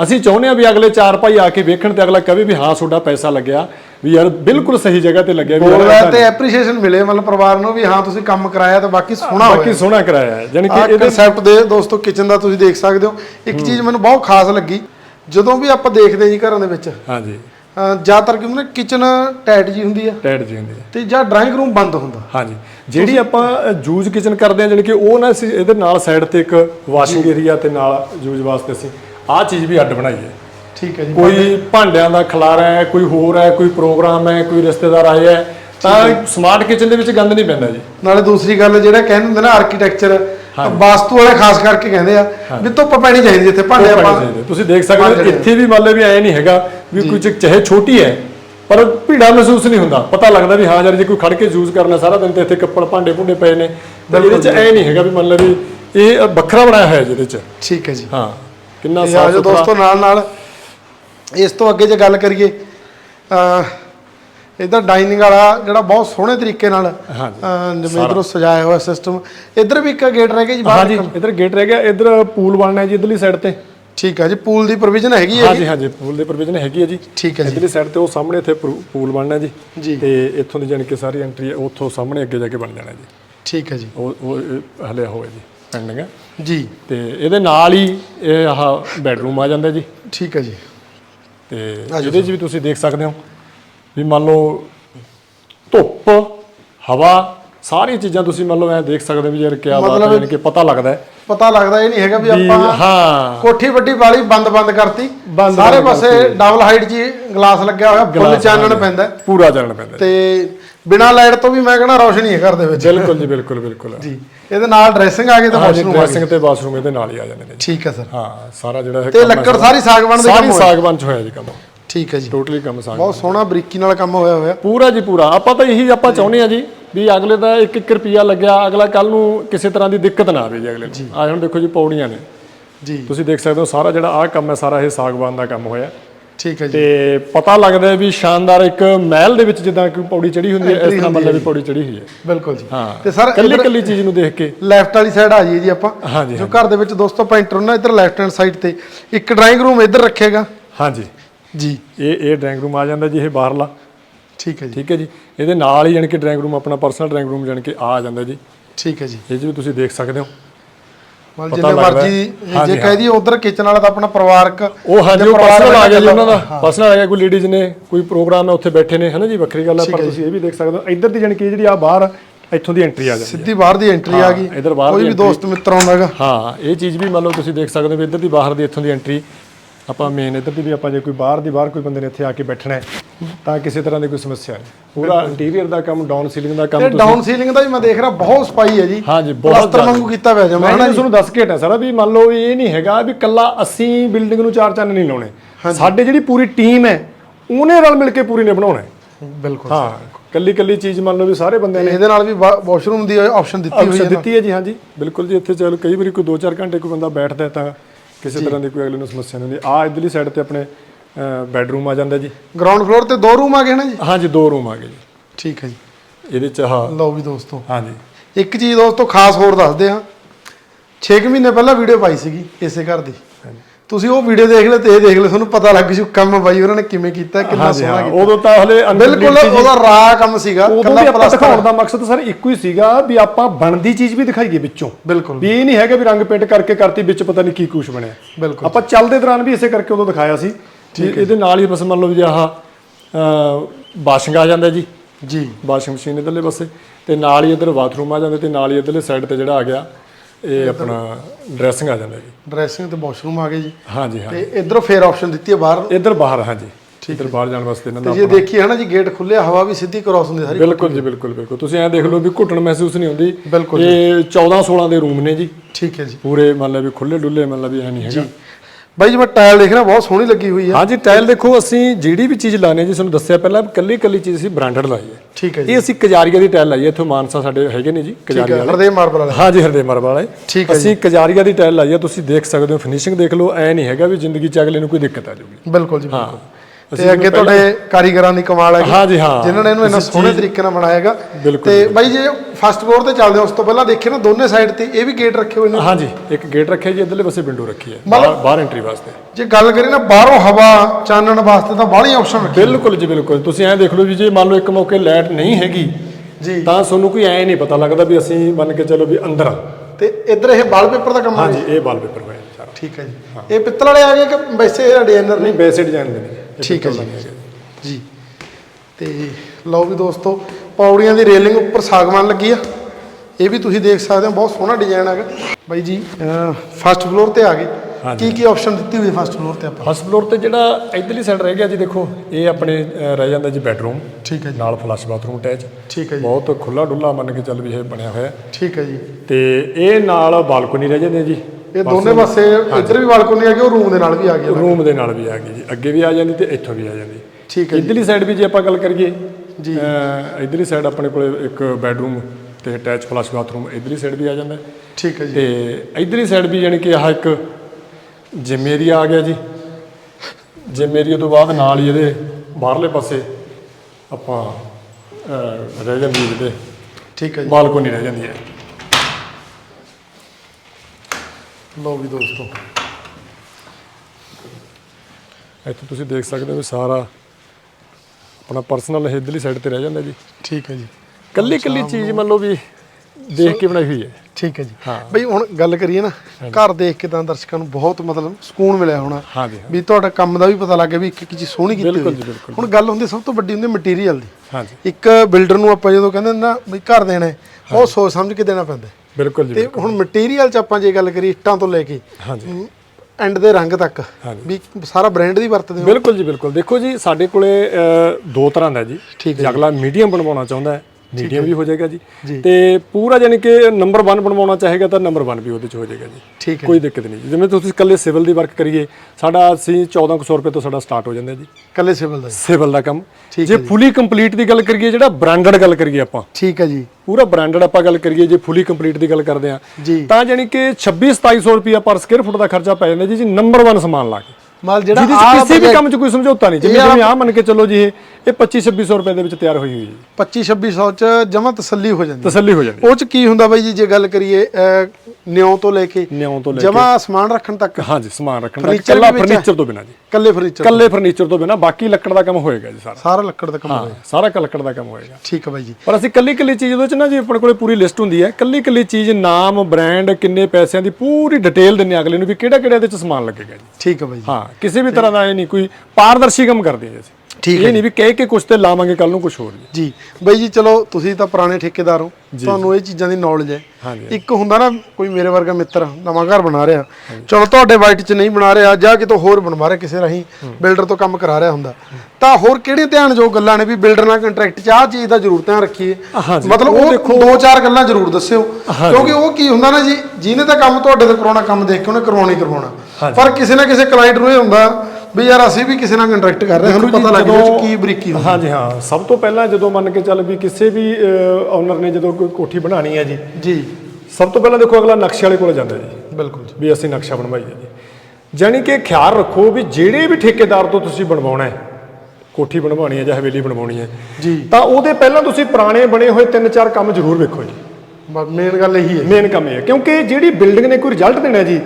ਅਸੀਂ ਚਾਹੁੰਦੇ ਆ ਵੀ ਅਗਲੇ ਚਾਰ ਭਾਈ ਆ ਕੇ ਵੇਖਣ ਤੇ ਅਗਲਾ ਕਵੇ ਵੀ ਹਾਂ ਤੁਹਾਡਾ ਪੈਸਾ ਲੱਗਿਆ। ਵੀ ਯਾਰ ਬਿਲਕੁਲ ਸਹੀ ਜਗ੍ਹਾ ਤੇ ਲੱਗਿਆ ਵੀ ਬੋਲਦਾ ਤੇ ਐਪਰੀਸ਼ੀਏਸ਼ਨ ਮਿਲੇ ਮਤਲਬ ਪਰਿਵਾਰ ਨੂੰ ਵੀ ਹਾਂ ਤੁਸੀਂ ਕੰਮ ਕਰਾਇਆ ਤਾਂ ਬਾਕੀ ਸੋਹਣਾ ਬਾਕੀ ਹੋਇਆ। ਸੋਹਣਾ ਕਰਾਇਆ। ਹੈ ਜਾਣੀ ਕਿ ਆਹ ਇਹਦੇ ਕਨਸੈਪਟ ਦੇ ਦੋਸਤੋ ਕਿਚਨ ਦਾ ਤੁਸੀਂ ਦੇਖ ਸਕਦੇ ਹੋ। ਇੱਕ ਚੀਜ਼ ਮੈਨੂੰ ਬਹੁਤ ਖਾਸ ਲੱਗੀ। ਜਦੋਂ ਵੀ ਆਪਾਂ ਦੇਖਦੇ ਜੀ ਘਰਾਂ ਦੇ ਵਿੱਚ ਹਾਂਜੀ। ਅਹ ਜ਼ਿਆਦਾਤਰ ਕੀ ਹੁੰਦਾ ਕਿਚਨ ਟੈਟ ਜੀ ਹੁੰਦੀ ਆ। ਟੈਟ ਜੀ ਹੁੰਦੀ ਹੈ ਤੇ ਜਾਂ ਡਰਾਇੰਗ ਰੂਮ ਬੰਦ ਹੁੰਦਾ। ਹਾਂਜੀ। ਜਿਹੜੀ ਆਪਾਂ ਜੂਜ ਕਿਚਨ ਕਰਦੇ ਆ ਜਾਣੀ ਕਿ ਉਹ ਨਾ ਅਸੀਂ ਇਹਦੇ ਨਾਲ ਸਾਈਡ ਤੇ ਇੱਕ ਵਾਸ਼ਿੰਗ ਏਰੀਆ ਤੇ ਨਾਲ ਜੂਜ ਵਾਸਤੇ ਅਸੀਂ ਆਹ ਚੀਜ਼ ਵੀ ਅੱਡ ਬਣਾਈ ਹੈ। ਠੀਕ ਹੈ ਜੀ। ਕੋਈ ਭਾਂਡਿਆਂ ਦਾ ਖਲਾਰਾ ਹੈ ਕੋਈ ਹੋਰ ਹੈ ਕੋਈ ਪ੍ਰੋਗਰਾਮ ਹੈ ਕੋਈ ਰਿਸ਼ਤੇਦਾਰ ਆਏ ਹੈ ਤਾਂ ਸਮਾਰਟ ਕਿਚਨ ਦੇ ਵਿੱਚ ਗੰਦ ਨਹੀਂ ਪੈਂਦਾ ਜੀ। ਨਾਲੇ ਦੂਸਰੀ ਗੱਲ ਜਿਹੜਾ ਕਹਿੰਦੇ ਹੁੰਦੇ ਨਾ ਆਰਕੀਟੈਕਚਰ ਵਾਸਤੂ ਵਾਲੇ ਖਾਸ ਕਰਕੇ ਕਹਿੰਦੇ ਆ ਵੀ ਧੁੱਪ ਪੈਣੀ ਚਾਹੀਦੀ ਜਿੱਥੇ ਭਾਂਡੇ ਆਪਾਂ। ਤੁਸੀਂ ਦੇਖ ਸਕਦੇ ਹੋ ਇੱਥੇ ਵੀ ਮੰਨ ਲਓ ਵੀ ਐ ਨਹੀਂ ਹੈਗਾ ਵੀ ਕੁਝ ਚਾਹੇ ਛੋਟੀ ਹੈ ਪਰ ਭੀੜਾ ਮਹਿਸੂਸ ਨਹੀਂ ਹੁੰਦਾ। ਪਤਾ ਲੱਗਦਾ ਵੀ ਹਾਂ ਯਾਰ ਜੇ ਕੋਈ ਖੜ ਕੇ ਯੂਜ਼ ਕਰਨਾ ਸਾਰਾ ਦਿਨ ਤੇ ਇੱਥੇ ਕੱਪੜ ਭਾਂਡੇ ਭੁੰਡੇ ਪਏ ਨੇ ਤਾਂ ਇਹਦੇ ਚ ਐ ਨਹੀਂ ਹੈਗਾ ਵੀ ਮੰਨ ਲਓ ਵੀ ਇਹ ਵੱਖਰਾ ਬਣਾਇਆ ਹੋਇਆ ਜਿਹਦੇ ਚ। ਠੀਕ ਹੈ ਜੀ। ਹਾਂ। ਕਿੰਨਾ ਸਾਫ਼ ਸੁਥਰਾ ਦੋਸਤੋ ਨਾਲ ਨਾਲ ਇਸ ਤੋਂ ਅੱਗੇ ਜੇ ਗੱਲ ਕਰੀਏ ਅ ਇਧਰ ਡਾਈਨਿੰਗ ਵਾਲਾ ਜਿਹੜਾ ਬਹੁਤ ਸੋਹਣੇ ਤਰੀਕੇ ਨਾਲ ਜਿਵੇਂ ਇਧਰੋਂ ਸਜਾਇਆ ਹੋਇਆ ਸਿਸਟਮ ਇਧਰ ਵੀ ਇੱਕ ਗੇਟ ਰਹਿ ਗਿਆ ਜੀ ਬਾਹਰ ਹਾਂਜੀ ਇਧਰ ਗੇਟ ਰਹਿ ਗਿਆ ਇਧਰ ਪੂਲ ਬਣਨਾ ਹੈ ਜੀ ਇਧਰਲੀ ਸਾਈਡ ਤੇ। ਠੀਕ ਹੈ ਜੀ ਪੂਲ ਦੀ ਪ੍ਰੋਵੀਜ਼ਨ ਹੈਗੀ ਹੈ ਹਾਂਜੀ ਹਾਂਜੀ ਪੂਲ ਦੇ ਪ੍ਰੋਵੀਜ਼ਨ ਹੈਗੀ ਹੈ ਜੀ। ਠੀਕ ਹੈ ਜੀ। ਇਧਰਲੀ ਸਾਈਡ ਤੇ ਉਹ ਸਾਹਮਣੇ ਇੱਥੇ ਪੂਲ ਬਣਨਾ ਜੀ। ਜੀ। ਤੇ ਇੱਥੋਂ ਦੀ ਜਾਣੀ ਕਿ ਸਾਰੀ ਐਂਟਰੀ ਉੱਥੋਂ ਸਾਹਮਣੇ ਅੱਗੇ ਜਾ ਕੇ ਬਣ ਜਾਣਾ ਜੀ। ਠੀਕ ਹੈ ਜੀ। ਉਹ ਹਲੇ ਹੋਇਆ ਜੀ। ਪੈਂਡਿੰਗ ਹੈ ਜੀ। ਤੇ ਇਹਦੇ ਨਾਲ ਹੀ ਇਹ ਆਹ ਬੈਡਰੂਮ ਆ ਜਾਂਦਾ ਜੀ। ਠੀਕ ਹੈ ਜੀ। ਤੇ ਇਹਦੇ 'ਚ ਵੀ ਤੁਸੀਂ ਦੇਖ ਸਕਦੇ ਹੋ ਵੀ ਮੰਨ ਲਓ ਧੁੱਪ ਹਵਾ ਸਾਰੀਆਂ ਚੀਜ਼ਾਂ ਤੁਸੀਂ ਮੰਨ ਲਓ ਐ ਦੇਖ ਸਕਦੇ ਹੋ ਵੀ ਯਾਰ ਕੀ ਬਾਤ ਹੈ ਯਾਨੀ ਕਿ ਪਤਾ ਲੱਗਦਾ ਹੈ। ਪਤਾ ਲੱਗਦਾ ਇਹ ਨਹੀਂ ਹੈਗਾ ਵੀ ਆਪਾਂ ਹਾਂ। ਕੋਠੀ ਵੱਡੀ ਵਾਲੀ ਬੰਦ ਬੰਦ ਕਰਤੀ। ਸਾਰੇ ਪਾਸੇ ਡਬਲ ਹਾਈਟ 'ਚ ਗਲਾਸ ਲੱਗਿਆ ਹੋਇਆ ਫੁੱਲ ਚਾਨਣ। ਪੈਂਦਾ। ਹੈ। ਪੂਰਾ ਚੱਲਣ ਪੈਂਦਾ ਤੇ ਬਿਨਾ ਲਾਈਟ ਤੋਂ ਵੀ ਮੈਂ ਕਹਿੰਦਾ ਰੌਸ਼ਨੀ ਹੈ ਘਰ ਦੇ ਵਿੱਚ। ਬਿਲਕੁਲ ਜੀ ਬਿਲਕੁਲ ਬਿਲਕੁਲ। ਜੀ। ਇਹਦੇ ਨਾਲ ਡਰੈਸਿੰਗ ਆ ਗਈ ਤੇ ਵਾਸ਼ਰੂਮ ਡਰੈਸਿੰਗ ਤੇ ਬਾਥਰੂਮ ਇਹਦੇ ਨਾਲ ਹੀ ਆ ਜਾਂਦੇ ਨੇ ਜੀ। ਠੀਕ ਹੈ ਸਰ ਹਾਂ ਸਾਰਾ ਜਿਹੜਾ ਇਹ ਤੇ ਹੈ ਲੱਕੜ ਸਾਰੀ ਸਾਗਵਾਨ ਦੇ ਸਾਰੀ ਕੰਮ ਹੋਏ। ਸਾਗਵਾਨ ਚ ਹੋਇਆ ਜੀ ਕੰਮ। ਠੀਕ ਹੈ ਜੀ। ਟੋਟਲੀ ਕੰਮ ਸਾਗ ਬਹੁਤ ਸੋਹਣਾ ਬਰੀਕੀ ਨਾਲ ਕੰਮ ਹੋਇਆ ਹੋਇਆ। ਪੂਰਾ ਜੀ ਪੂਰਾ। ਆਪਾਂ ਤਾਂ ਇਹੀ ਆਪਾਂ ਚਾਹੁੰਦੇ ਆ ਜੀ ਵੀ ਅਗਲੇ ਦਾ 1-1 ਰੁਪਿਆ ਲੱਗਿਆ ਅਗਲਾ ਕੱਲ ਨੂੰ ਕਿਸੇ ਤਰ੍ਹਾਂ ਦੀ ਦਿੱਕਤ ਨਾ ਆਵੇ ਜੀ ਅਗਲੇ ਨੂੰ। ਆ ਹੁਣ ਦੇਖੋ ਜੀ ਪੌੜੀਆਂ ਨੇ। ਜੀ। ਤੁਸੀਂ ਦੇਖ ਸਕਦੇ ਹੋ ਸਾਰਾ ਜਿਹੜਾ ਆਹ ਕੰਮ ਹੈ ਸਾਰਾ ਇਹ ਸਾਗਵਾਨ ਦਾ ਕੰਮ ਹੋਇਆ। ਠੀਕ ਹੈ ਜੀ। ਤੇ ਪਤਾ ਲੱਗਦਾ ਹੈ ਵੀ ਸ਼ਾਨਦਾਰ ਇੱਕ ਮਹਿਲ ਦੇ ਵਿੱਚ ਜਿੱਦਾਂ ਕੋਈ ਪੌੜੀ ਚੜੀ ਹੁੰਦੀ ਹੈ ਇਸ ਤਰ੍ਹਾਂ ਮਤਲਬ ਵੀ ਪੌੜੀ ਚੜੀ ਹੋਈ ਹੈ। ਬਿਲਕੁਲ ਜੀ। ਹਾਂ। ਤੇ ਸਰ ਕੱਲੀ ਕੱਲੀ ਚੀਜ਼ ਨੂੰ ਦੇਖ ਕੇ। ਲੈਫਟ ਵਾਲੀ ਸਾਈਡ ਆ ਜਾਈਏ ਜੀ ਆਪਾਂ। ਹਾਂਜੀ, ਜੋ ਘਰ ਦੇ ਵਿੱਚ ਦੋਸਤੋ ਪੈਂਟਰ ਨਾ ਇੱਧਰ ਲੈਫਟ ਹੈਂਡ ਸਾਈਡ ਤੇ। ਇੱਕ ਡਰਾਇੰਗ ਰੂਮ ਇੱਧਰ ਰੱਖੇਗਾ। ਹਾਂਜੀ। ਜੀ। ਇਹ ਇਹ ਡਰਾਇੰਗ ਰੂਮ ਆ ਜਾਂਦਾ ਜੀ ਇਹ ਬਾਹਰਲਾ। ਠੀਕ ਹੈ ਜੀ। ਠੀਕ ਹੈ ਜੀ। ਇਹਦੇ ਨਾਲ ਹੀ ਜਾਣੀ ਕਿ ਡਰਾਇੰਗ ਰੂਮ ਆਪਣਾ ਪਰਸਨਲ ਡਰਾਇੰਗ ਰੂਮ ਜਾਣੀ ਕਿ ਆ ਜਾਂਦਾ ਜੀ। ਠੀਕ ਹੈ ਜੀ। ਇਹ ਵੀ ਤੁਸੀਂ ਦੇਖ ਸਕਦੇ ਹੋ। ਪਤਾ ਜਿੰਨੇ ਮਰਜ਼ੀ ਜੇ ਕਹਿ ਦਈਏ ਉਧਰ ਕਿਚਨ ਵਾਲਾ ਤਾਂ ਆਪਣਾ ਪਰਿਵਾਰਕ ਉਹ ਹਾਂਜੀ ਜਾਂ ਉਹ ਪਰਸਨਲ ਆ ਗਿਆ ਜੀ ਉਹਨਾਂ ਦਾ। ਪਰਸਨਲ ਆ ਗਿਆ ਕੋਈ ਲੇਡੀਜ਼ ਨੇ ਕੋਈ ਪ੍ਰੋਗਰਾਮ ਹੈ ਉੱਥੇ ਬੈਠੇ ਨੇ ਹਨਾ ਜੀ ਵੱਖਰੀ ਗੱਲ ਹੈ ਪਰ ਤੁਸੀਂ ਇਹ ਵੀ ਦੇਖ ਸਕਦੇ ਹੋ ਇੱਧਰ ਦੀ ਜਾਣੀ ਕਿ ਜਿਹੜੀ ਆ ਬਾਹਰ ਇੱਥੋਂ ਦੀ ਐਂਟਰੀ ਆ ਜਾਂਦੀ ਸਿੱਧੀ ਬਾਹਰ ਦੀ ਐਂਟਰੀ ਆ ਗਈ। ਇੱਧਰ ਬਾਹਰ ਕੋਈ ਦੀ ਵੀ ਦੋਸਤ ਮਿੱਤਰ ਆਉਂਦਾਗਾ ਹਾਂ ਇਹ ਚੀਜ਼ ਵੀ ਮੰਨ ਲਓ ਤੁਸੀਂ ਦੇਖ ਸਕਦੇ ਹੋ ਇੱਧਰ ਦੀ ਬਾਹਰ ਦੀ ਇੱਥੋਂ ਦੀ ਐਂਟਰੀ ਆਪਾਂ ਮੇਨ ਇੱਧਰ ਦੀ ਵੀ ਆਪਾਂ ਜੇ ਕੋਈ ਬਾਹਰ ਦੀ ਬਾਹਰ ਕੋਈ ਬੰਦੇ ਨੇ ਇੱਥੇ ਆ ਕੇ ਬੈਠਣਾ ਹੈ ਤਾਂ ਕਿਸੇ ਤਰ੍ਹਾਂ ਦੀ ਕੋਈ ਸਮੱਸਿਆ ਨਹੀਂ। ਪੂਰਾ ਇੰਟੀਰੀਅਰ ਦਾ ਕੰਮ ਡਾਊਨ ਸੀਲਿੰਗ ਦਾ ਕੰਮ ਤੇ ਡਾਊਨ ਸੀਲਿੰਗ ਦਾ ਵੀ ਮੈਂ ਦੇਖ ਰਿਹਾ ਬਹੁਤ ਸਫ਼ਾਈ ਹੈ ਜੀ। ਹਾਂਜੀ ਬਹੁਤ ਪਲਸਤਰ। ਵਾਂਗੂ ਕੀਤਾ ਹੋਇਆ ਜਮਾ ਮੈਂ ਤੁਹਾਨੂੰ ਦੱਸ ਕੇ ਹਟਿਆ ਸਾਰਾ ਵੀ ਮੰਨ ਲਓ ਵੀ ਇਹ ਨਹੀਂ ਹੈਗਾ ਵੀ ਕੱਲਾ ਅਸੀਂ ਬਿਲਡਿੰਗ ਨੂੰ ਚਾਰ ਚੰਨ ਨਹੀਂ ਲਾਉਣੇ। ਸਾਡੇ ਜਿਹੜੀ ਪੂਰੀ ਟੀਮ ਹੈ ਉਹਨੇ ਰਲ ਮਿਲ ਕੇ ਪੂਰੀ ਨੇ ਬਣਾਉਣਾ ਬਿਲਕੁਲ। ਹਾਂ ਕੱਲੀ ਕੱਲੀ ਚੀਜ਼ ਮੰਨ ਲਓ ਵੀ ਸਾਰੇ ਬੰਦਿਆਂ ਨੇ ਇਹਦੇ ਨਾਲ ਵੀ ਵਾਸ਼ਰੂਮ ਦੀ ਆਪਸ਼ਨ ਦਿੱਤੀ ਹੋਈ ਹੈ ਦਿੱਤੀ ਹੈ ਜੀ ਹਾਂਜੀ। ਬਿਲਕੁਲ ਜੀ ਇੱਥੇ ਚਲ ਕਈ ਵਾਰੀ ਕੋਈ 2-4 ਘੰਟੇ ਕੋਈ ਬੰਦਾ ਬੈਠਦਾ ਤਾਂ ਕਿਸੇ ਤਰ੍ਹਾਂ ਦੀ ਕੋਈ ਅਗਲੇ ਨੂੰ ਸਮੱਸਿਆ ਨਹੀਂ ਹੁੰਦੀ। ਆ ਇਧਰਲੀ ਸਾਈਡ ਤੇ ਆਪਣੇ ਬੈੱਡਰੂਮ ਆ ਜਾਂਦਾ ਜੀ। ਗਰਾਊਂਡ ਫਲੋਰ ਤੇ ਦੋ ਰੂਮ ਆ ਗਏ ਨਾ ਜੀ? ਹਾਂਜੀ ਦੋ ਰੂਮ ਆ ਗਏ ਜੀ। ਠੀਕ ਹੈ ਜੀ। ਇਹਦੇ ਚ ਆਹ ਲਓ ਵੀ ਦੋਸਤੋ। ਹਾਂਜੀ। ਇੱਕ ਚੀਜ਼ ਦੋਸਤੋ ਖਾਸ ਹੋਰ ਦੱਸਦੇ ਹਾਂ। 6 ਮਹੀਨੇ ਪਹਿਲਾਂ ਵੀਡੀਓ ਪਾਈ ਸੀਗੀ ਇਸੇ ਘਰ ਦੀ। ਤੁਸੀਂ ਉਹ ਵੀਡੀਓ ਦੇਖ ਲਓ ਤੇ ਇਹ ਦੇਖ ਲਓ ਤੁਹਾਨੂੰ ਪਤਾ ਲੱਗ ਜੂ ਕੰਮ ਬਾਈ ਉਹਨਾਂ ਨੇ ਕਿਵੇਂ ਕੀਤਾ ਕਿੰਨਾ ਹਾਂਜੀ ਸੋਹਣਾ ਹਾਂ। ਕੀਤਾ। ਉਦੋਂ ਤਾਂ ਹਲੇ ਬਿਲਕੁਲ ਉਹਦਾ ਰਾ ਕੰਮ ਸੀਗਾ ਉਦੋਂ ਵੀ ਆਪਾਂ ਦਿਖਾਉਣ ਦਾ ਮਕਸਦ ਸਰ ਇੱਕੋ ਹੀ ਸੀਗਾ ਵੀ ਆਪਾਂ ਬਣਦੀ ਚੀਜ਼ ਵੀ ਦਿਖਾਈਏ ਵਿੱਚੋਂ। ਬਿਲਕੁਲ। ਵੀ ਇਹ ਨਹੀਂ ਹੈਗਾ ਵੀ ਰੰਗ ਪੇਂਟ ਕਰਕੇ ਕਰਤੀ ਵਿੱਚ ਪਤਾ ਨਹੀਂ ਕੀ ਕੁਛ ਬਣਿਆ। ਬਿਲਕੁਲ। ਆਪਾਂ ਚੱਲਦੇ ਦੌਰਾਨ ਵੀ ਇਸੇ ਕਰਕੇ ਉਦੋਂ ਦਿਖਾਇਆ ਸੀ। ਵੀ ਇਹਦੇ ਨਾਲ ਹੀ ਬਸ ਮੰਨ ਲਓ ਵੀ ਆਹ ਵਾਸ਼ਿੰਗ ਆ ਜਾਂਦਾ ਜੀ। ਜੀ। ਵਾਸ਼ਿੰਗ ਮਸ਼ੀਨ ਇਧਰਲੇ ਪਾਸੇ ਤੇ ਨਾਲ ਹੀ ਇਧਰ ਬਾਥਰੂਮ ਆ ਜਾਂਦਾ ਤੇ ਨਾਲ ਹੀ ਇਧਰਲੇ ਸਾਈਡ ਤੇ ਜਿਹੜਾ ਆ ਗਿਆ ਇਹ ਆਪਣਾ ਡਰੈਸਿੰਗ ਆ ਜਾਂਦਾ ਜੀ। ਡਰੈਸਿੰਗ ਤੇ ਵਾਸ਼ਰੂਮ ਆ ਗਏ ਜੀ। ਹਾਂਜੀ ਹਾਂ ਤੇ ਇਧਰੋਂ ਫੇਰ ਆਪਸ਼ਨ ਦਿੱਤੀ ਹੈ ਬਾਹਰ। ਇਧਰ ਬਾਹਰ ਹਾਂਜੀ। ਇਧਰ ਬਾਹਰ ਜਾਣ ਵਾਸਤੇ ਇਹਨਾਂ ਤੇ ਦਾ ਜੇ ਦੇਖੀਏ ਹਨਾ ਜੀ ਗੇਟ ਖੁੱਲਿਆ ਹਵਾ ਵੀ ਸਿੱਧੀ ਕ੍ਰਾਸ ਹੁੰਦੀ ਸਾਰੀ ਬਿਲਕੁਲ ਜੀ ਬਿਲਕੁਲ ਬਿਲਕੁਲ। ਤੁਸੀਂ ਐਂ ਦੇਖ ਲਓ ਵੀ ਘੁੱਟਣ ਮਹਿਸੂਸ ਨਹੀਂ ਹੁੰਦੀ। ਬਿਲਕੁਲ ਇਹ 14 16 ਦੇ ਰੂਮ ਨੇ ਜੀ। ਠੀਕ ਹੈ ਜੀ। ਪੂਰੇ ਮੰਨ ਲਓ ਵੀ ਖੁੱਲੇ ਡੁੱਲੇ ਮੰਨ ਲਓ ਵੀ ਐ ਨਹੀਂ ਹੈਗਾ। ਬਾਈ ਜੀ ਮੈਂ ਟਾਇਲ ਦੇਖ ਰਿਹਾ ਬਹੁਤ ਸੋਹਣੀ ਲੱਗੀ ਹੋਈ ਹੈ। ਹਾਂਜੀ ਟਾਇਲ ਦੇਖੋ ਅਸੀਂ ਜਿਹੜੀ ਵੀ ਚੀਜ਼ ਲਾਣੇ ਜੀ ਤੁਹਾਨੂੰ ਦੱਸਿਆ ਪਹਿਲਾਂ ਕੱਲੀ ਕੱਲੀ ਚੀਜ਼ ਅਸੀਂ ਬ੍ਰਾਂਡਡ ਲਾਈ ਹੈ। ਠੀਕ ਹੈ ਜੀ। ਇਹ ਅਸੀਂ ਕਜਾਰੀਆ ਦੀ ਟਾਇਲ ਲਾਈ ਹੈ ਇੱਥੋਂ ਮਾਨਸਾ ਸਾਡੇ ਹੈਗੇ ਨੇ ਜੀ ਕਜਾਰੀਆ ਵਾਲੇ। ਹਰਦੇਵ ਮਾਰਬਲ ਵਾਲਾ। ਹਾਂਜੀ ਹਰਦੇ ਮਰਬਾ ਵਾਲੇ। ਠੀਕ ਹੈ ਅਸੀਂ ਕਜਾਰੀਆ ਦੀ ਟਾਇਲ ਲਾਈ ਹੈ ਤੁਸੀਂ ਦੇਖ ਸਕਦੇ ਹੋ ਫਿਨਿਸ਼ਿੰਗ ਦੇਖ ਲਓ ਐ ਨਹੀਂ ਹੈਗਾ ਵੀ ਜ਼ਿੰਦਗੀ 'ਚ ਅਗਲੇ ਨੂੰ ਕੋਈ ਦਿੱਕਤ ਆ ਜਾਊਗੀ। ਬਿਲਕੁਲ ਜੀ ਬਿਲਕੁਲ। ਤੇ ਅੱਗੇ ਤੁਹਾਡੇ ਕਾਰੀਗਰਾਂ ਦੀ ਕਮਾਲ ਹੈ ਹਾਂਜੀ ਹਾਂ। ਜਿਨ੍ਹਾਂ ਨੇ ਇਹਨੂੰ ਇੰਨਾ ਸੋਹਣੇ ਤਰੀਕੇ ਨਾਲ ਬਣਾਇਆ ਹੈਗਾ ਤੇ ਬਾਈ ਜੇ ਫਸਟ ਫਲੋਰ ਤੇ ਚੱਲਦੇ ਹਾਂ ਉਸ ਤੋਂ ਪਹਿਲਾਂ ਦੇਖੇ ਨਾ ਦੋਨੇ ਸਾਈਡ ਤੇ ਇਹ ਵੀ ਗੇਟ ਰੱਖੇ ਹੋਏ ਨੇ? ਹਾਂਜੀ ਇੱਕ ਗੇਟ ਰੱਖਿਆ ਜੀ ਇਧਰਲੇ ਪਾਸੇ ਵਿੰਡੋ ਰੱਖੀ ਹੈ ਬਾਹਰ ਐਂਟਰੀ ਵਾਸਤੇ। ਜੇ ਗੱਲ ਕਰੀਏ ਨਾ ਬਾਹਰੋਂ ਹਵਾ ਚਾਨਣ ਵਾਸਤੇ ਤਾਂ ਬਾਹਲੀ ਆਪਸ਼ਨ ਰੱਖੀ ਬਿਲਕੁਲ ਜੀ ਬਿਲਕੁਲ। ਤੁਸੀਂ ਐਂ ਦੇਖ ਲਓ ਵੀ ਜੇ ਮੰਨ ਲਓ ਇੱਕ ਮੌਕੇ ਲਾਈਟ ਨਹੀਂ ਹੈਗੀ ਜੀ। ਤਾਂ ਤੁਹਾਨੂੰ ਕੋਈ ਐ ਨਹੀਂ ਪਤਾ ਲੱਗਦਾ ਵੀ ਅਸੀਂ ਮੰਨ ਕੇ ਚੱਲੋ ਵੀ ਅੰਦਰ ਆ ਤੇ ਇੱਧਰ ਇਹ ਵਾਲਪੇਪਰ ਦਾ ਕੰਮ ਹੈ ਹਾਂਜੀ ਇਹ ਵਾਲ ਪੇਪਰ ਹੋਇਆ ਜੀ ਸਾਰਾ। ਠੀਕ ਹੈ ਜੀ। ਇਹ ਪਿੱਤਲ ਵਾਲੇ ਆ ਗਏ ਕਿ ਵੈਸੇ ਇਹ ਡਿਜ਼ਾਈਨਰ ਨਹੀਂ ਬੇਸਿਕ ਡਿਜ਼ਾਈਨ ਦੇ ਨੇ। ਠੀਕ ਹੈ ਜੀ। ਤੇ ਲਓ ਵੀ ਦੋਸਤੋ ਪੌੜੀਆਂ ਦੀ ਰੇਲਿੰਗ ਉੱਪਰ ਸਾਗਵਾਨ ਲੱਗੀ ਆ। ਇਹ ਵੀ ਤੁਸੀਂ ਦੇਖ ਸਕਦੇ ਹੋ ਬਹੁਤ ਸੋਹਣਾ ਡਿਜ਼ਾਈਨ ਹੈਗਾ। ਬਾਈ ਜੀ ਫਸਟ ਫਲੋਰ ਤੇ ਆ ਗਏ। ਕੀ ਕੀ ਆਪਸ਼ਨ ਦਿੱਤੀ ਹੋਈ ਫਸਟ ਫਲੋਰ ਤੇ ਆਪਾਂ? ਫਸਟ ਫਲੋਰ ਤੇ ਜਿਹੜਾ ਇਧਰਲੀ ਸਾਈਡ ਰਹਿ ਗਿਆ ਜੀ ਦੇਖੋ ਇਹ ਆਪਣੇ ਰਹਿ ਜਾਂਦਾ ਜੀ ਬੈਡਰੂਮ ਠੀਕ ਹੈ ਜੀ। ਨਾਲ ਫਲਸ਼ ਬਾਥਰੂਮ ਅਟੈਚ ਠੀਕ ਹੈ ਜੀ। ਬਹੁਤ ਖੁੱਲਾ ਡੁੱਲਾ ਮੰਨ ਕੇ ਚੱਲ ਵੀ ਇਹ ਬਣਿਆ ਹੋਇਆ। ਹੈ। ਠੀਕ ਹੈ ਜੀ। ਤੇ ਇਹ ਨਾਲ ਬਾਲਕੋਨੀ ਰਹਿ ਜਾਂਦੇ ਜੀ। ਇਹ ਦੋਨੇ ਪਾਸੇ ਇੱਧਰ ਵੀ ਬਾਲਕੋਨੀ ਆ ਗਈ ਉਹ ਰੂਮ ਦੇ ਨਾਲ ਵੀ ਆ ਗਈ ਰੂਮ ਦੇ ਨਾਲ ਵੀ ਆ ਗਈ ਜੀ। ਅੱਗੇ ਵੀ ਆ ਜਾਂਦੀ ਤੇ ਇੱਥੋਂ ਵੀ ਆ ਜਾਂਦੀ। ਠੀਕ ਹੈ ਇਧਰਲੀ ਸਾਈਡ ਵੀ ਜੇ ਆਪਾਂ ਗੱਲ ਕਰੀਏ ਜੀ। ਇਧਰਲੀ ਸਾਈਡ ਆਪਣੇ ਕੋਲੇ ਇੱਕ ਬੈਡਰੂਮ ਤੇ ਅਟੈਚ ਫਲਸ਼ ਬਾਥਰੂਮ ਇਧਰਲੀ ਸਾਈਡ ਵੀ ਆ ਜਾਂਦਾ। ਠੀਕ ਹੈ ਜੀ। ਤੇ ਇਧਰਲੀ ਸਾਈਡ ਵੀ ਯਾਨੀ ਕਿ ਆਹ ਇੱਕ ਜਿਮ ਏਰੀਆ ਆ ਗਿਆ ਜੀ। ਜਿਮ ਏਰੀਆ ਤੋਂ ਬਾਅਦ ਨਾਲ ਹੀ ਇਹਦੇ ਬਾਹਰਲੇ ਪਾਸੇ ਆਪਾਂ ਰਹਿ ਜਾਂਦੀ ਹੈ ਜਿਹਦੇ ਠੀਕ ਹੈ ਜੀ। ਬਾਲਕੋਨੀ ਰਹਿ ਜਾਂਦੀ ਹੈ। ਲਓ ਵੀ ਦੋਸਤੋ। ਇੱਥੇ ਤੁਸੀਂ ਦੇਖ ਸਕਦੇ ਹੋ ਸਾਰਾ ਆਪਣਾ ਪਰਸਨਲ ਇਧਰਲੀ ਸਾਈਡ ਤੇ ਰਹਿ ਜਾਂਦਾ ਜੀ। ਠੀਕ ਹੈ ਜੀ। ਕੱਲੀ ਕੱਲੀ ਚੀਜ਼ ਮੰਨ ਲਓ ਵੀ ਦੇਖ ਕੇ ਬਣਾਈ ਹੋਈ ਹੈ। ਠੀਕ ਹੈ ਜੀ। ਹਾਂ। ਬਈ ਹੁਣ ਗੱਲ ਕਰੀਏ ਨਾ ਘਰ ਦੇਖ ਕੇ ਤਾਂ ਦਰਸ਼ਕਾਂ ਨੂੰ ਬਹੁਤ ਮਤਲਬ ਸਕੂਨ ਮਿਲਿਆ ਹੋਣਾ। ਵੀ ਤੁਹਾਡਾ ਕੰਮ ਦਾ ਵੀ ਪਤਾ ਲੱਗ ਗਿਆ ਵੀ ਇੱਕ ਇੱਕ ਚੀਜ਼ ਸੋਹਣੀ ਕੀਤੀ ਹੋਈ। ਹੁਣ ਗੱਲ ਹੁੰਦੀ ਸਭ ਤੋਂ ਵੱਡੀ ਹੁੰਦੀ ਮਟੀਰੀਅਲ ਦੀ। ਹਾਂਜੀ। ਇੱਕ ਬਿਲਡਰ ਨੂੰ ਆਪਾਂ ਜਦੋਂ ਕਹਿੰਦੇ ਨਾ ਵੀ ਘਰ ਦੇਣਾ ਹੈ, ਬਹੁਤ ਸੋਚ ਸਮਝ ਕੇ ਦੇਣਾ ਪੈਂਦਾ। ਬਿਲਕੁਲ ਜੀ ਤੇ। ਹੁਣ ਮਟੀਰੀਅਲ ਚ ਆਪਾਂ ਜੇ ਗੱਲ ਕਰੀਏ ਇੱਟਾਂ ਤੋਂ ਲੈ ਕੇ ਹਾਂਜੀ। ਐਂਡ ਦੇ ਰੰਗ ਤੱਕ। ਵੀ ਸਾਰਾ ਬ੍ਰਾਂਡ ਦੀ ਵਰਤਦੇ ਹੋ। ਬਿਲਕੁਲ ਜੀ ਬਿਲਕੁਲ। ਦੇਖੋ ਜੀ ਸਾਡੇ ਕੋਲੇ ਦੋ ਤਰ੍ਹਾਂ ਦਾ ਜੀ। ਠੀਕ ਹੈ ਜੇ। ਅਗਲਾ ਮੀਡੀਅਮ ਬਣਵਾਉਣਾ ਚਾਹੁੰਦਾ ਹੈ ਮੀਡੀਅਮ ਵੀ ਹੋ ਜਾਏਗਾ ਜੀ। ਤੇ ਪੂਰਾ ਯਾਨੀ ਕਿ ਨੰਬਰ 1 ਬਣਵਾਉਣਾ ਚਾਹੇਗਾ ਤਾਂ ਨੰਬਰ 1 ਵੀ ਉਹਦੇ ਚ ਹੋ ਜਾਏਗਾ ਜੀ। ਕੋਈ ਦਿੱਕਤ ਨਹੀਂ ਜਿਵੇਂ ਤੁਸੀਂ ਇਕੱਲੇ ਸਿਵਲ ਦੀ ਵਰਕ ਕਰੀਏ ਸਾਡਾ ਅਸੀਂ 1400 ਰੁਪਏ ਤੋਂ ਸਾਡਾ ਸਟਾਰਟ ਹੋ ਜਾਂਦਾ ਜੀ। ਕੱਲੇ ਸਿਵਲ ਦਾ। ਸਿਵਲ ਦਾ ਕੰਮ। ਜੇ ਫੁੱਲੀ ਕੰਪਲੀਟ ਦੀ ਗੱਲ ਕਰੀਏ ਜਿਹੜਾ ਬ੍ਰਾਂਡਡ ਗੱਲ ਕਰੀਏ ਆਪਾਂ। ਠੀਕ ਹੈ ਜੀ। ਪੂਰਾ ਬ੍ਰਾਂਡਡ ਆਪਾਂ ਗੱਲ ਕਰੀਏ ਜੇ ਫੁੱਲੀ ਕੰਪਲੀਟ ਦੀ ਗੱਲ ਕਰਦੇ ਆ ਤਾਂ ਯਾਨੀ ਕਿ 26 2700 ਰੁਪਏ ਪਰ ਸਕੁਅਰ ਫੁੱਟ ਦਾ ਖਰਚਾ ਪੈ ਜਾਂਦਾ ਜੀ ਜੀ ਨੰਬਰ 1 ਸਮਾਨ ਲਾ ਕੇ। ਮਾਲ ਜਿਹੜਾ ਕਿਸੇ ਵੀ ਕੰਮ 'ਚ ਕੋਈ ਸਮਝੌਤਾ ਨਹੀਂ। ਜਿਵੇਂ ਆ ਮੰਨ ਕੇ ਚੱਲੋ ਜੀ ਇਹ ਇਹ 25 2600 ਰੁਪਏ ਦੇ ਵਿੱਚ ਤਿਆਰ ਹੋਈ ਹੋਈ ਹੈ 25 2600 ਚ ਜਮਾ ਤਸੱਲੀ ਹੋ ਜਾਂਦੀ ਤਸੱਲੀ ਹੋ ਜਾਂਦੀ ਉਹ ਚ ਕੀ ਹੁੰਦਾ ਬਾਈ ਜੀ ਜੇ ਗੱਲ ਕਰੀਏ ਅਹ, ਨਿਉ ਤੋਂ ਲੈ ਕੇ ਨਿਉਂ ਤੋਂ ਲੈ ਜਮਾ ਸਮਾਨ ਰੱਖਣ ਤੱਕ। ਕੇ ਹਾਂਜੀ ਸਮਾਨ ਰੱਖਣ ਦਾ Furniture ਇਕੱਲਾ ਵੀ ਵਿੱਚ ਹੈ? ਫਰਨੀਚਰ ਤੋਂ ਬਿਨਾ ਜੀ। ਕੱਲੇ ਫਰਨੀਚਰ ਇਕੱਲੇ ਫਰਨੀਚਰ ਤੋਂ ਬਿਨਾ। ਬਾਕੀ ਲੱਕੜ ਦਾ ਕੰਮ ਹੋਏਗਾ ਜੀ ਸਾਰਾ। ਸਾਰਾ ਲੱਕੜ ਦਾ ਕੰਮ ਹਾਂ ਹੋਇਆ ਸਾਰਾ ਕ ਲੱਕੜ ਦਾ ਕੰਮ ਹੋਏਗਾ। ਠੀਕ ਹੈ ਬਾਈ ਜੀ। ਪਰ ਅਸੀਂ ਕੱਲੀ ਕੱਲੀ ਚੀਜ਼ ਉਹਦੇ ਵਿੱਚ ਨਾ ਜੀ ਆਪਣੇ ਕੋਲੇ ਪੂਰੀ ਲਿਸਟ ਹੁੰਦੀ ਹੈ। ਕੱਲੀ ਕੱਲੀ ਚੀਜ਼ ਨਾਮ ਬ੍ਰਾਂਡ ਕਿੰਨੇ ਪੈਸਿਆਂ ਦੀ ਪੂਰੀ ਡਿਟੇਲ ਦਿੰਨੇ ਅਗਲੇ ਨੂੰ ਵੀ ਕਿਹੜਾ ਕਿਹੜਾ ਇਹਦੇ ਚ ਸਮਾਨ ਲੱਗੇਗਾ ਜੀ। ਠੀਕ ਹੈ ਬਾਈ ਜੀ। ਹਾਂ ਕਿਸੇ ਵੀ ਤਰ੍ਹਾਂ ਦਾ ਇਹ ਨਹੀਂ ਕੋਈ ਪਾਰਦਰਸ਼ੀ ਕੰਮ ਕਰਦੇ ਹਾਂ ਅਸੀਂ। ਠੀਕ ਇਹ ਨਹੀਂ ਵੀ ਕਹਿ ਕੇ ਕੁਝ ਤੇ ਲਾਵਾਂਗੇ ਕੱਲ ਨੂੰ ਕੁਝ ਹੋਰ ਜੀ ਜੀ। ਬਾਈ ਜੀ ਚਲੋ ਤੁਸੀਂ ਤਾਂ ਪੁਰਾਣੇ ਠੇਕੇਦਾਰ ਹੋ। ਤੁਹਾਨੂੰ ਇਹ ਚੀਜ਼ਾਂ ਦੀ ਨੌਲੇਜ ਹੈ। ਇੱਕ ਹੁੰਦਾ ਨਾ ਕੋਈ ਮੇਰੇ ਵਰਗਾ ਮਿੱਤਰ ਨਵਾਂ ਘਰ ਬਣਾ ਰਿਹਾ। ਚਲੋ ਤੁਹਾਡੇ ਵਾਈਟ 'ਚ ਨਹੀਂ ਬਣਾ ਰਿਹਾ ਜਾਂ ਕਿਤੋਂ ਹੋਰ ਬਣਵਾ ਰਿਹਾ ਕਿਸੇ ਰਾਹੀਂ ਬਿਲਡਰ ਤੋਂ ਕੰਮ ਕਰਾ ਰਿਹਾ ਹੁੰਦਾ। ਤਾਂ ਹੋਰ ਕਿਹੜੇ ਧਿਆਨਯੋਗ ਗੱਲਾਂ ਨੇ ਵੀ ਬਿਲਡਰ ਨਾਲ ਕੰਟਰੈਕਟ 'ਚ ਆਹ ਚੀਜ਼ ਦਾ ਜ਼ਰੂਰ ਧਿਆਨ ਰੱਖੀਏ। ਮਤਲਬ ਉਹ ਦੋ ਚਾਰ ਗੱਲਾਂ ਜ਼ਰੂਰ ਦੱਸਿਓ। ਕਿਉਂਕਿ ਉਹ ਕੀ ਹੁੰਦਾ ਨਾ ਜੀ ਜਿਹਨੇ ਤਾਂ ਕੰਮ ਤੁਹਾਡੇ ਤੋਂ ਕਰਾਉਣਾ ਕੰਮ ਦੇਖ ਕੇ ਉਹਨੇ ਕਰਵਾਉਣਾ ਹੀ ਕਰਵਾਉਣਾ। ਪਰ ਕਿਸੇ ਨਾ ਕਿਸੇ ਕਲਾਇੰਟ ਨੂੰ ਇਹ ਹੁੰਦਾ ਵੀ ਯਾਰ ਅਸੀਂ ਵੀ ਕਿਸੇ ਨਾਲ ਕੰਟਰੈਕਟ ਕਰ ਰਹੇ ਹਾਂ ਸਾਨੂੰ ਪਤਾ ਲੱਗ 'ਚ ਕੀ ਬਰੀਕੀ ਹੁੰਦੀ ਹਾਂਜੀ ਹਾਂ। ਸਭ ਤੋਂ ਪਹਿਲਾਂ ਜਦੋਂ ਮੰਨ ਕੇ ਚੱਲ ਵੀ ਕਿਸੇ ਵੀ ਓਨਰ ਨੇ ਜਦੋਂ ਕੋਈ ਕੋਠੀ ਬਣਾਣੀ ਹੈ ਜੀ ਜੀ। ਸਭ ਤੋਂ ਪਹਿਲਾਂ ਦੇਖੋ ਅਗਲਾ ਨਕਸ਼ੇ ਵਾਲੇ ਕੋਲ ਜਾਂਦਾ ਜੀ। ਬਿਲਕੁਲ ਜੀ। ਵੀ ਅਸੀਂ ਨਕਸ਼ਾ ਬਣਵਾਈਏ ਜੀ। ਜਾਣੀ ਕਿ ਖਿਆਲ ਰੱਖੋ ਵੀ ਜਿਹੜੇ ਵੀ ਠੇਕੇਦਾਰ ਤੋਂ ਤੁਸੀਂ ਬਣਵਾਉਣਾ ਹੈ ਕੋਠੀ ਬਣਵਾਉਣੀ ਹੈ ਜਾਂ ਹਵੇਲੀ ਬਣਵਾਉਣੀ ਹੈ ਜੀ। ਤਾਂ ਉਹਦੇ ਪਹਿਲਾਂ ਤੁਸੀਂ ਪੁਰਾਣੇ ਬਣੇ ਹੋਏ ਤਿੰਨ ਚਾਰ ਕੰਮ ਜ਼ਰੂਰ ਵੇਖੋ ਜੀ। ਮੇਨ ਗੱਲ ਇਹੀ ਹੈ ਮੇਨ ਕੰਮ ਇਹ ਹੈ। ਕਿਉਂਕਿ ਜਿਹੜੀ ਬਿਲਡਿੰਗ ਨੇ ਕੋਈ ਰਿਜ਼ਲਟ ਦੇਣਾ ਜੀ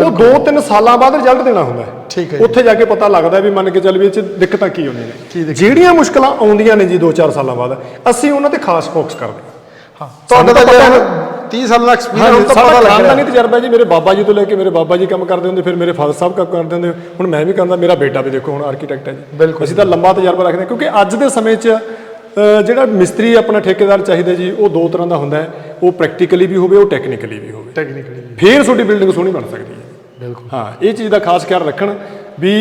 ਉਹ 2-3 ਸਾਲਾਂ ਬਾਅਦ ਰਿਜ਼ਲਟ ਦੇਣਾ ਹੁੰਦਾ ਹੈ। ਠੀਕ ਹੈ ਜੀ। ਉੱਥੇ ਜਾ ਕੇ ਪਤਾ ਲੱਗਦਾ ਵੀ ਮੰਨ ਕੇ ਚੱਲ ਵੀ ਇਹ ਚ ਦਿੱਕਤਾਂ ਕੀ ਹੁੰਦੀਆਂ ਨੇ? ਜਿਹੜੀਆਂ ਮੁਸ਼ਕਲਾਂ ਆਉਂਦੀਆਂ ਨੇ ਜੀ 2-4 ਸਾਲਾਂ ਬਾਅਦ ਅਸੀਂ ਉਹਨਾਂ ਤੇ ਖਾਸ ਫੋਕਸ ਕਰਦੇ ਹਾਂ ਹਾਂ ਤੁਹਾਡਾ ਤਾਂ ਪਤਾ ਜਿਹੜਾ ਹੈ। 30 ਸਾਲ ਦਾ ਐਕਸਪੀਰੀਅੰਸ ਹੁਣ ਤਾਂ ਪਤਾ ਲੱਗ ਰਿਹਾ ਖਾਨਦਾਨੀ ਤਜਰਬਾ ਜੀ ਮੇਰੇ ਬਾਬਾ ਜੀ ਤੋਂ ਲੈ ਕੇ ਮੇਰੇ ਬਾਬਾ ਜੀ ਕੰਮ ਕਰਦੇ ਹੁੰਦੇ ਫਿਰ ਮੇਰੇ ਫਾਦਰ ਸਾਹਿਬ ਕੰਮ ਕਰਦੇ ਹੁੰਦੇ ਹੁਣ ਮੈਂ ਵੀ ਕਰਦਾ ਮੇਰਾ ਬੇਟਾ ਵੀ ਦੇਖੋ ਹੁਣ ਆਰਕੀਟੈਕਟ ਹੈ ਜੀ ਬਿਲਕੁਲ। ਅਸੀਂ ਤਾਂ ਲੰਬਾ ਤਜਰਬਾ ਰੱਖਦੇ ਹਾਂ ਕਿਉਂਕਿ ਅੱਜ ਦੇ ਸਮੇਂ 'ਚ ਅ, ਜਿਹੜਾ ਮਿਸਤਰੀ ਆਪਣਾ ਠੇਕੇਦਾਰ ਚਾਹੀਦਾ ਜੀ ਉਹ ਦੋ ਤਰ੍ਹਾਂ ਦਾ ਹੁੰਦਾ ਹੈ ਉਹ ਪ੍ਰੈਕਟੀਕਲੀ ਵੀ ਹੋਵੇ ਉਹ ਟੈਕਨੀਕਲੀ ਵੀ ਹੋਵੇ ਟੈਕਨੀਕਲੀ ਫੇਰ ਤੁਹਾਡੀ ਬਿਲਡਿੰਗ ਸੋਹਣੀ ਬਣ ਸਕਦੀ ਹੈ ਹਾਂ ਇਹ ਚੀਜ਼ ਦਾ ਖਾਸ ਖਿਆਲ ਰੱਖਣ ਵੀ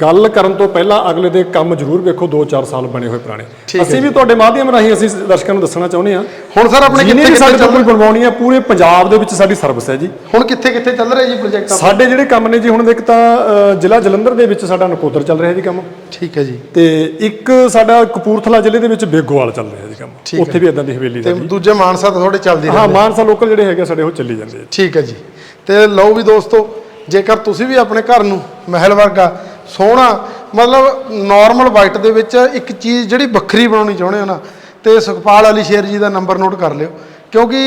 ਗੱਲ ਕਰਨ ਤੋਂ ਪਹਿਲਾਂ ਅਗਲੇ ਦੇ ਕੰਮ ਜ਼ਰੂਰ ਵੇਖੋ 2-4 ਸਾਲ ਬਣੇ ਹੋਏ ਪੁਰਾਣੇ। ਅਸੀਂ ਵੀ ਤੁਹਾਡੇ ਮਾਧਿਅਮ ਰਾਹੀਂ ਅਸੀਂ ਦਰਸ਼ਕਾਂ ਨੂੰ ਦੱਸਣਾ ਚਾਹੁੰਦੇ ਹਾਂ। ਹੁਣ ਸਰ ਆਪਣੇ ਕਿੱਥੇ ਵੀ ਸਾਡੇ ਤੋਂ ਕੋਈ ਬਣਵਾਉਣੀ ਹੈ ਪੂਰੇ ਪੰਜਾਬ ਦੇ ਵਿੱਚ ਸਾਡੀ ਸਰਵਿਸ ਹੈ ਜੀ। ਹੁਣ ਕਿੱਥੇ ਕਿੱਥੇ ਚੱਲ ਰਿਹਾ ਜੀ ਪ੍ਰੋਜੈਕਟ ਸਾਡੇ ਜਿਹੜੇ ਕੰਮ ਨੇ ਜੀ ਹੁਣ ਇੱਕ ਤਾਂ ਜ਼ਿਲ੍ਹਾ ਜਲੰਧਰ ਦੇ ਵਿੱਚ ਸਾਡਾ ਨਕੋਦਰ ਚੱਲ ਰਿਹਾ ਜੀ ਕੰਮ। ਠੀਕ ਹੈ ਜੀ। ਤੇ ਇੱਕ ਸਾਡਾ ਕਪੂਰਥਲਾ ਜ਼ਿਲ੍ਹੇ ਦੇ ਵਿੱਚ ਬੇਗੋਵਾਲ ਚੱਲ ਰਿਹਾ ਜੀ ਕੰਮ। ਉੱਥੇ ਵੀ ਇਦਾਂ ਦੀ ਹਵੇਲੀ ਤੇ ਦਾ ਦੂਜੇ ਮਾਨਸਾ ਤਾਂ ਤੁਹਾਡੇ ਚੱਲਦੀ ਹਾਂ ਮਾਨਸਾ ਲੋਕਲ ਜਿਹੜੇ ਹੈਗੇ ਸਾਡੇ ਉਹ ਚੱਲੀ ਜਾਂਦੇ ਠੀਕ ਹੈ ਜੀ। ਤੇ ਲਓ ਵੀ ਦੋਸਤੋ, ਜੇਕਰ ਤੁਸੀਂ ਵੀ ਆਪਣੇ ਘਰ ਨੂੰ ਮਹਿਲ ਵਰਗਾ ਸੋਹਣਾ, ਮਤਲਬ ਨਾਰਮਲ ਵਾਈਟ ਦੇ ਵਿੱਚ ਇੱਕ ਚੀਜ਼ ਜਿਹੜੀ ਵੱਖਰੀ ਬਣਾਉਣੀ ਚਾਹੁੰਦੇ ਹੋ ਨਾ, ਤੇ ਸੁਖਪਾਲ ਅਲੀ ਸ਼ੇਰ ਜੀ ਦਾ ਨੰਬਰ ਨੋਟ ਕਰ ਲਿਓ। ਕਿਉਂਕਿ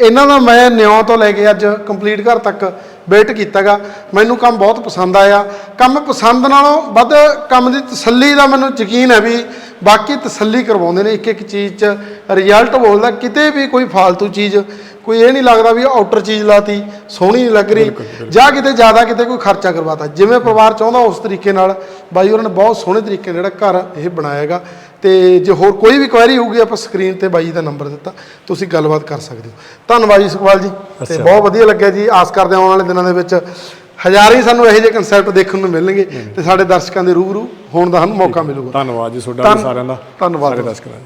ਇਹਨਾਂ ਦਾ ਮੈਂ ਨਿਉ ਤੋਂ ਲੈ ਕੇ ਅੱਜ ਕੰਪਲੀਟ ਘਰ ਤੱਕ ਵੇਟ ਕੀਤਾਗਾ। ਮੈਨੂੰ ਕੰਮ ਬਹੁਤ ਪਸੰਦ ਆਇਆ। ਕੰਮ ਪਸੰਦ ਨਾਲੋਂ ਵੱਧ ਕੰਮ ਦੀ ਤਸੱਲੀ ਦਾ ਮੈਨੂੰ ਯਕੀਨ ਹੈ ਵੀ ਬਾਕੀ ਤਸੱਲੀ ਕਰਵਾਉਂਦੇ ਨੇ ਇੱਕ ਇੱਕ ਚੀਜ਼ 'ਚ। ਰਿਜ਼ਲਟ ਬੋਲਦਾ ਕਿਤੇ ਵੀ ਕੋਈ ਫਾਲਤੂ ਚੀਜ਼ ਕੋਈ ਇਹ ਨਹੀਂ ਲੱਗਦਾ ਵੀ ਆਊਟਰ ਚੀਜ਼ ਲਾਤੀ ਸੋਹਣੀ ਨਹੀਂ ਲੱਗ ਰਹੀ ਜਾਂ ਕਿਤੇ ਜ਼ਿਆਦਾ ਕਿਤੇ ਕੋਈ ਖਰਚਾ ਕਰਵਾਤਾ। ਜਿਵੇਂ ਪਰਿਵਾਰ ਚਾਹੁੰਦਾ ਉਸ ਤਰੀਕੇ ਨਾਲ ਬਾਈ ਉਹਨਾਂ ਨੇ ਬਹੁਤ ਸੋਹਣੇ ਤਰੀਕੇ ਨਾਲ ਜਿਹੜਾ ਘਰ ਇਹ ਬਣਾਇਆਗਾ ਤੇ ਜੇ ਹੋਰ ਕੋਈ ਵੀ ਕੁਐਰੀ ਹੋਊਗੀ ਆਪਾਂ ਸਕਰੀਨ ਤੇ ਬਾਈ ਦਾ ਨੰਬਰ ਦਿੱਤਾ ਤੁਸੀਂ ਗੱਲਬਾਤ ਕਰ ਸਕਦੇ ਹੋ। ਧੰਨਵਾਦ ਜੀ ਸੁਖਵਾਲ ਜੀ ਤੇ ਬਹੁਤ ਵਧੀਆ ਲੱਗਿਆ ਜੀ। ਆਸ ਕਰਦੇ ਆਉਣ ਵਾਲੇ ਦਿਨਾਂ ਦੇ ਵਿੱਚ ਹਜ਼ਾਰਾਂ ਹੀ ਸਾਨੂੰ ਇਹੋ ਜਿਹੇ ਕਨਸੈਪਟ ਦੇਖਣ ਨੂੰ ਮਿਲਣਗੇ ਤੇ ਸਾਡੇ ਦਰਸ਼ਕਾਂ ਦੇ ਰੂਬਰੂ ਹੋਣ ਦਾ ਸਾਨੂੰ ਮੌਕਾ ਮਿਲੂਗਾ। ਧੰਨਵਾਦ ਜੀ ਤੁਹਾਡਾ ਸਾਰਿਆਂ ਦਾ। ਧੰਨਵਾਦ। ਸਾਰੇ ਦਰਸ਼ਕਾਂ ਦਾ।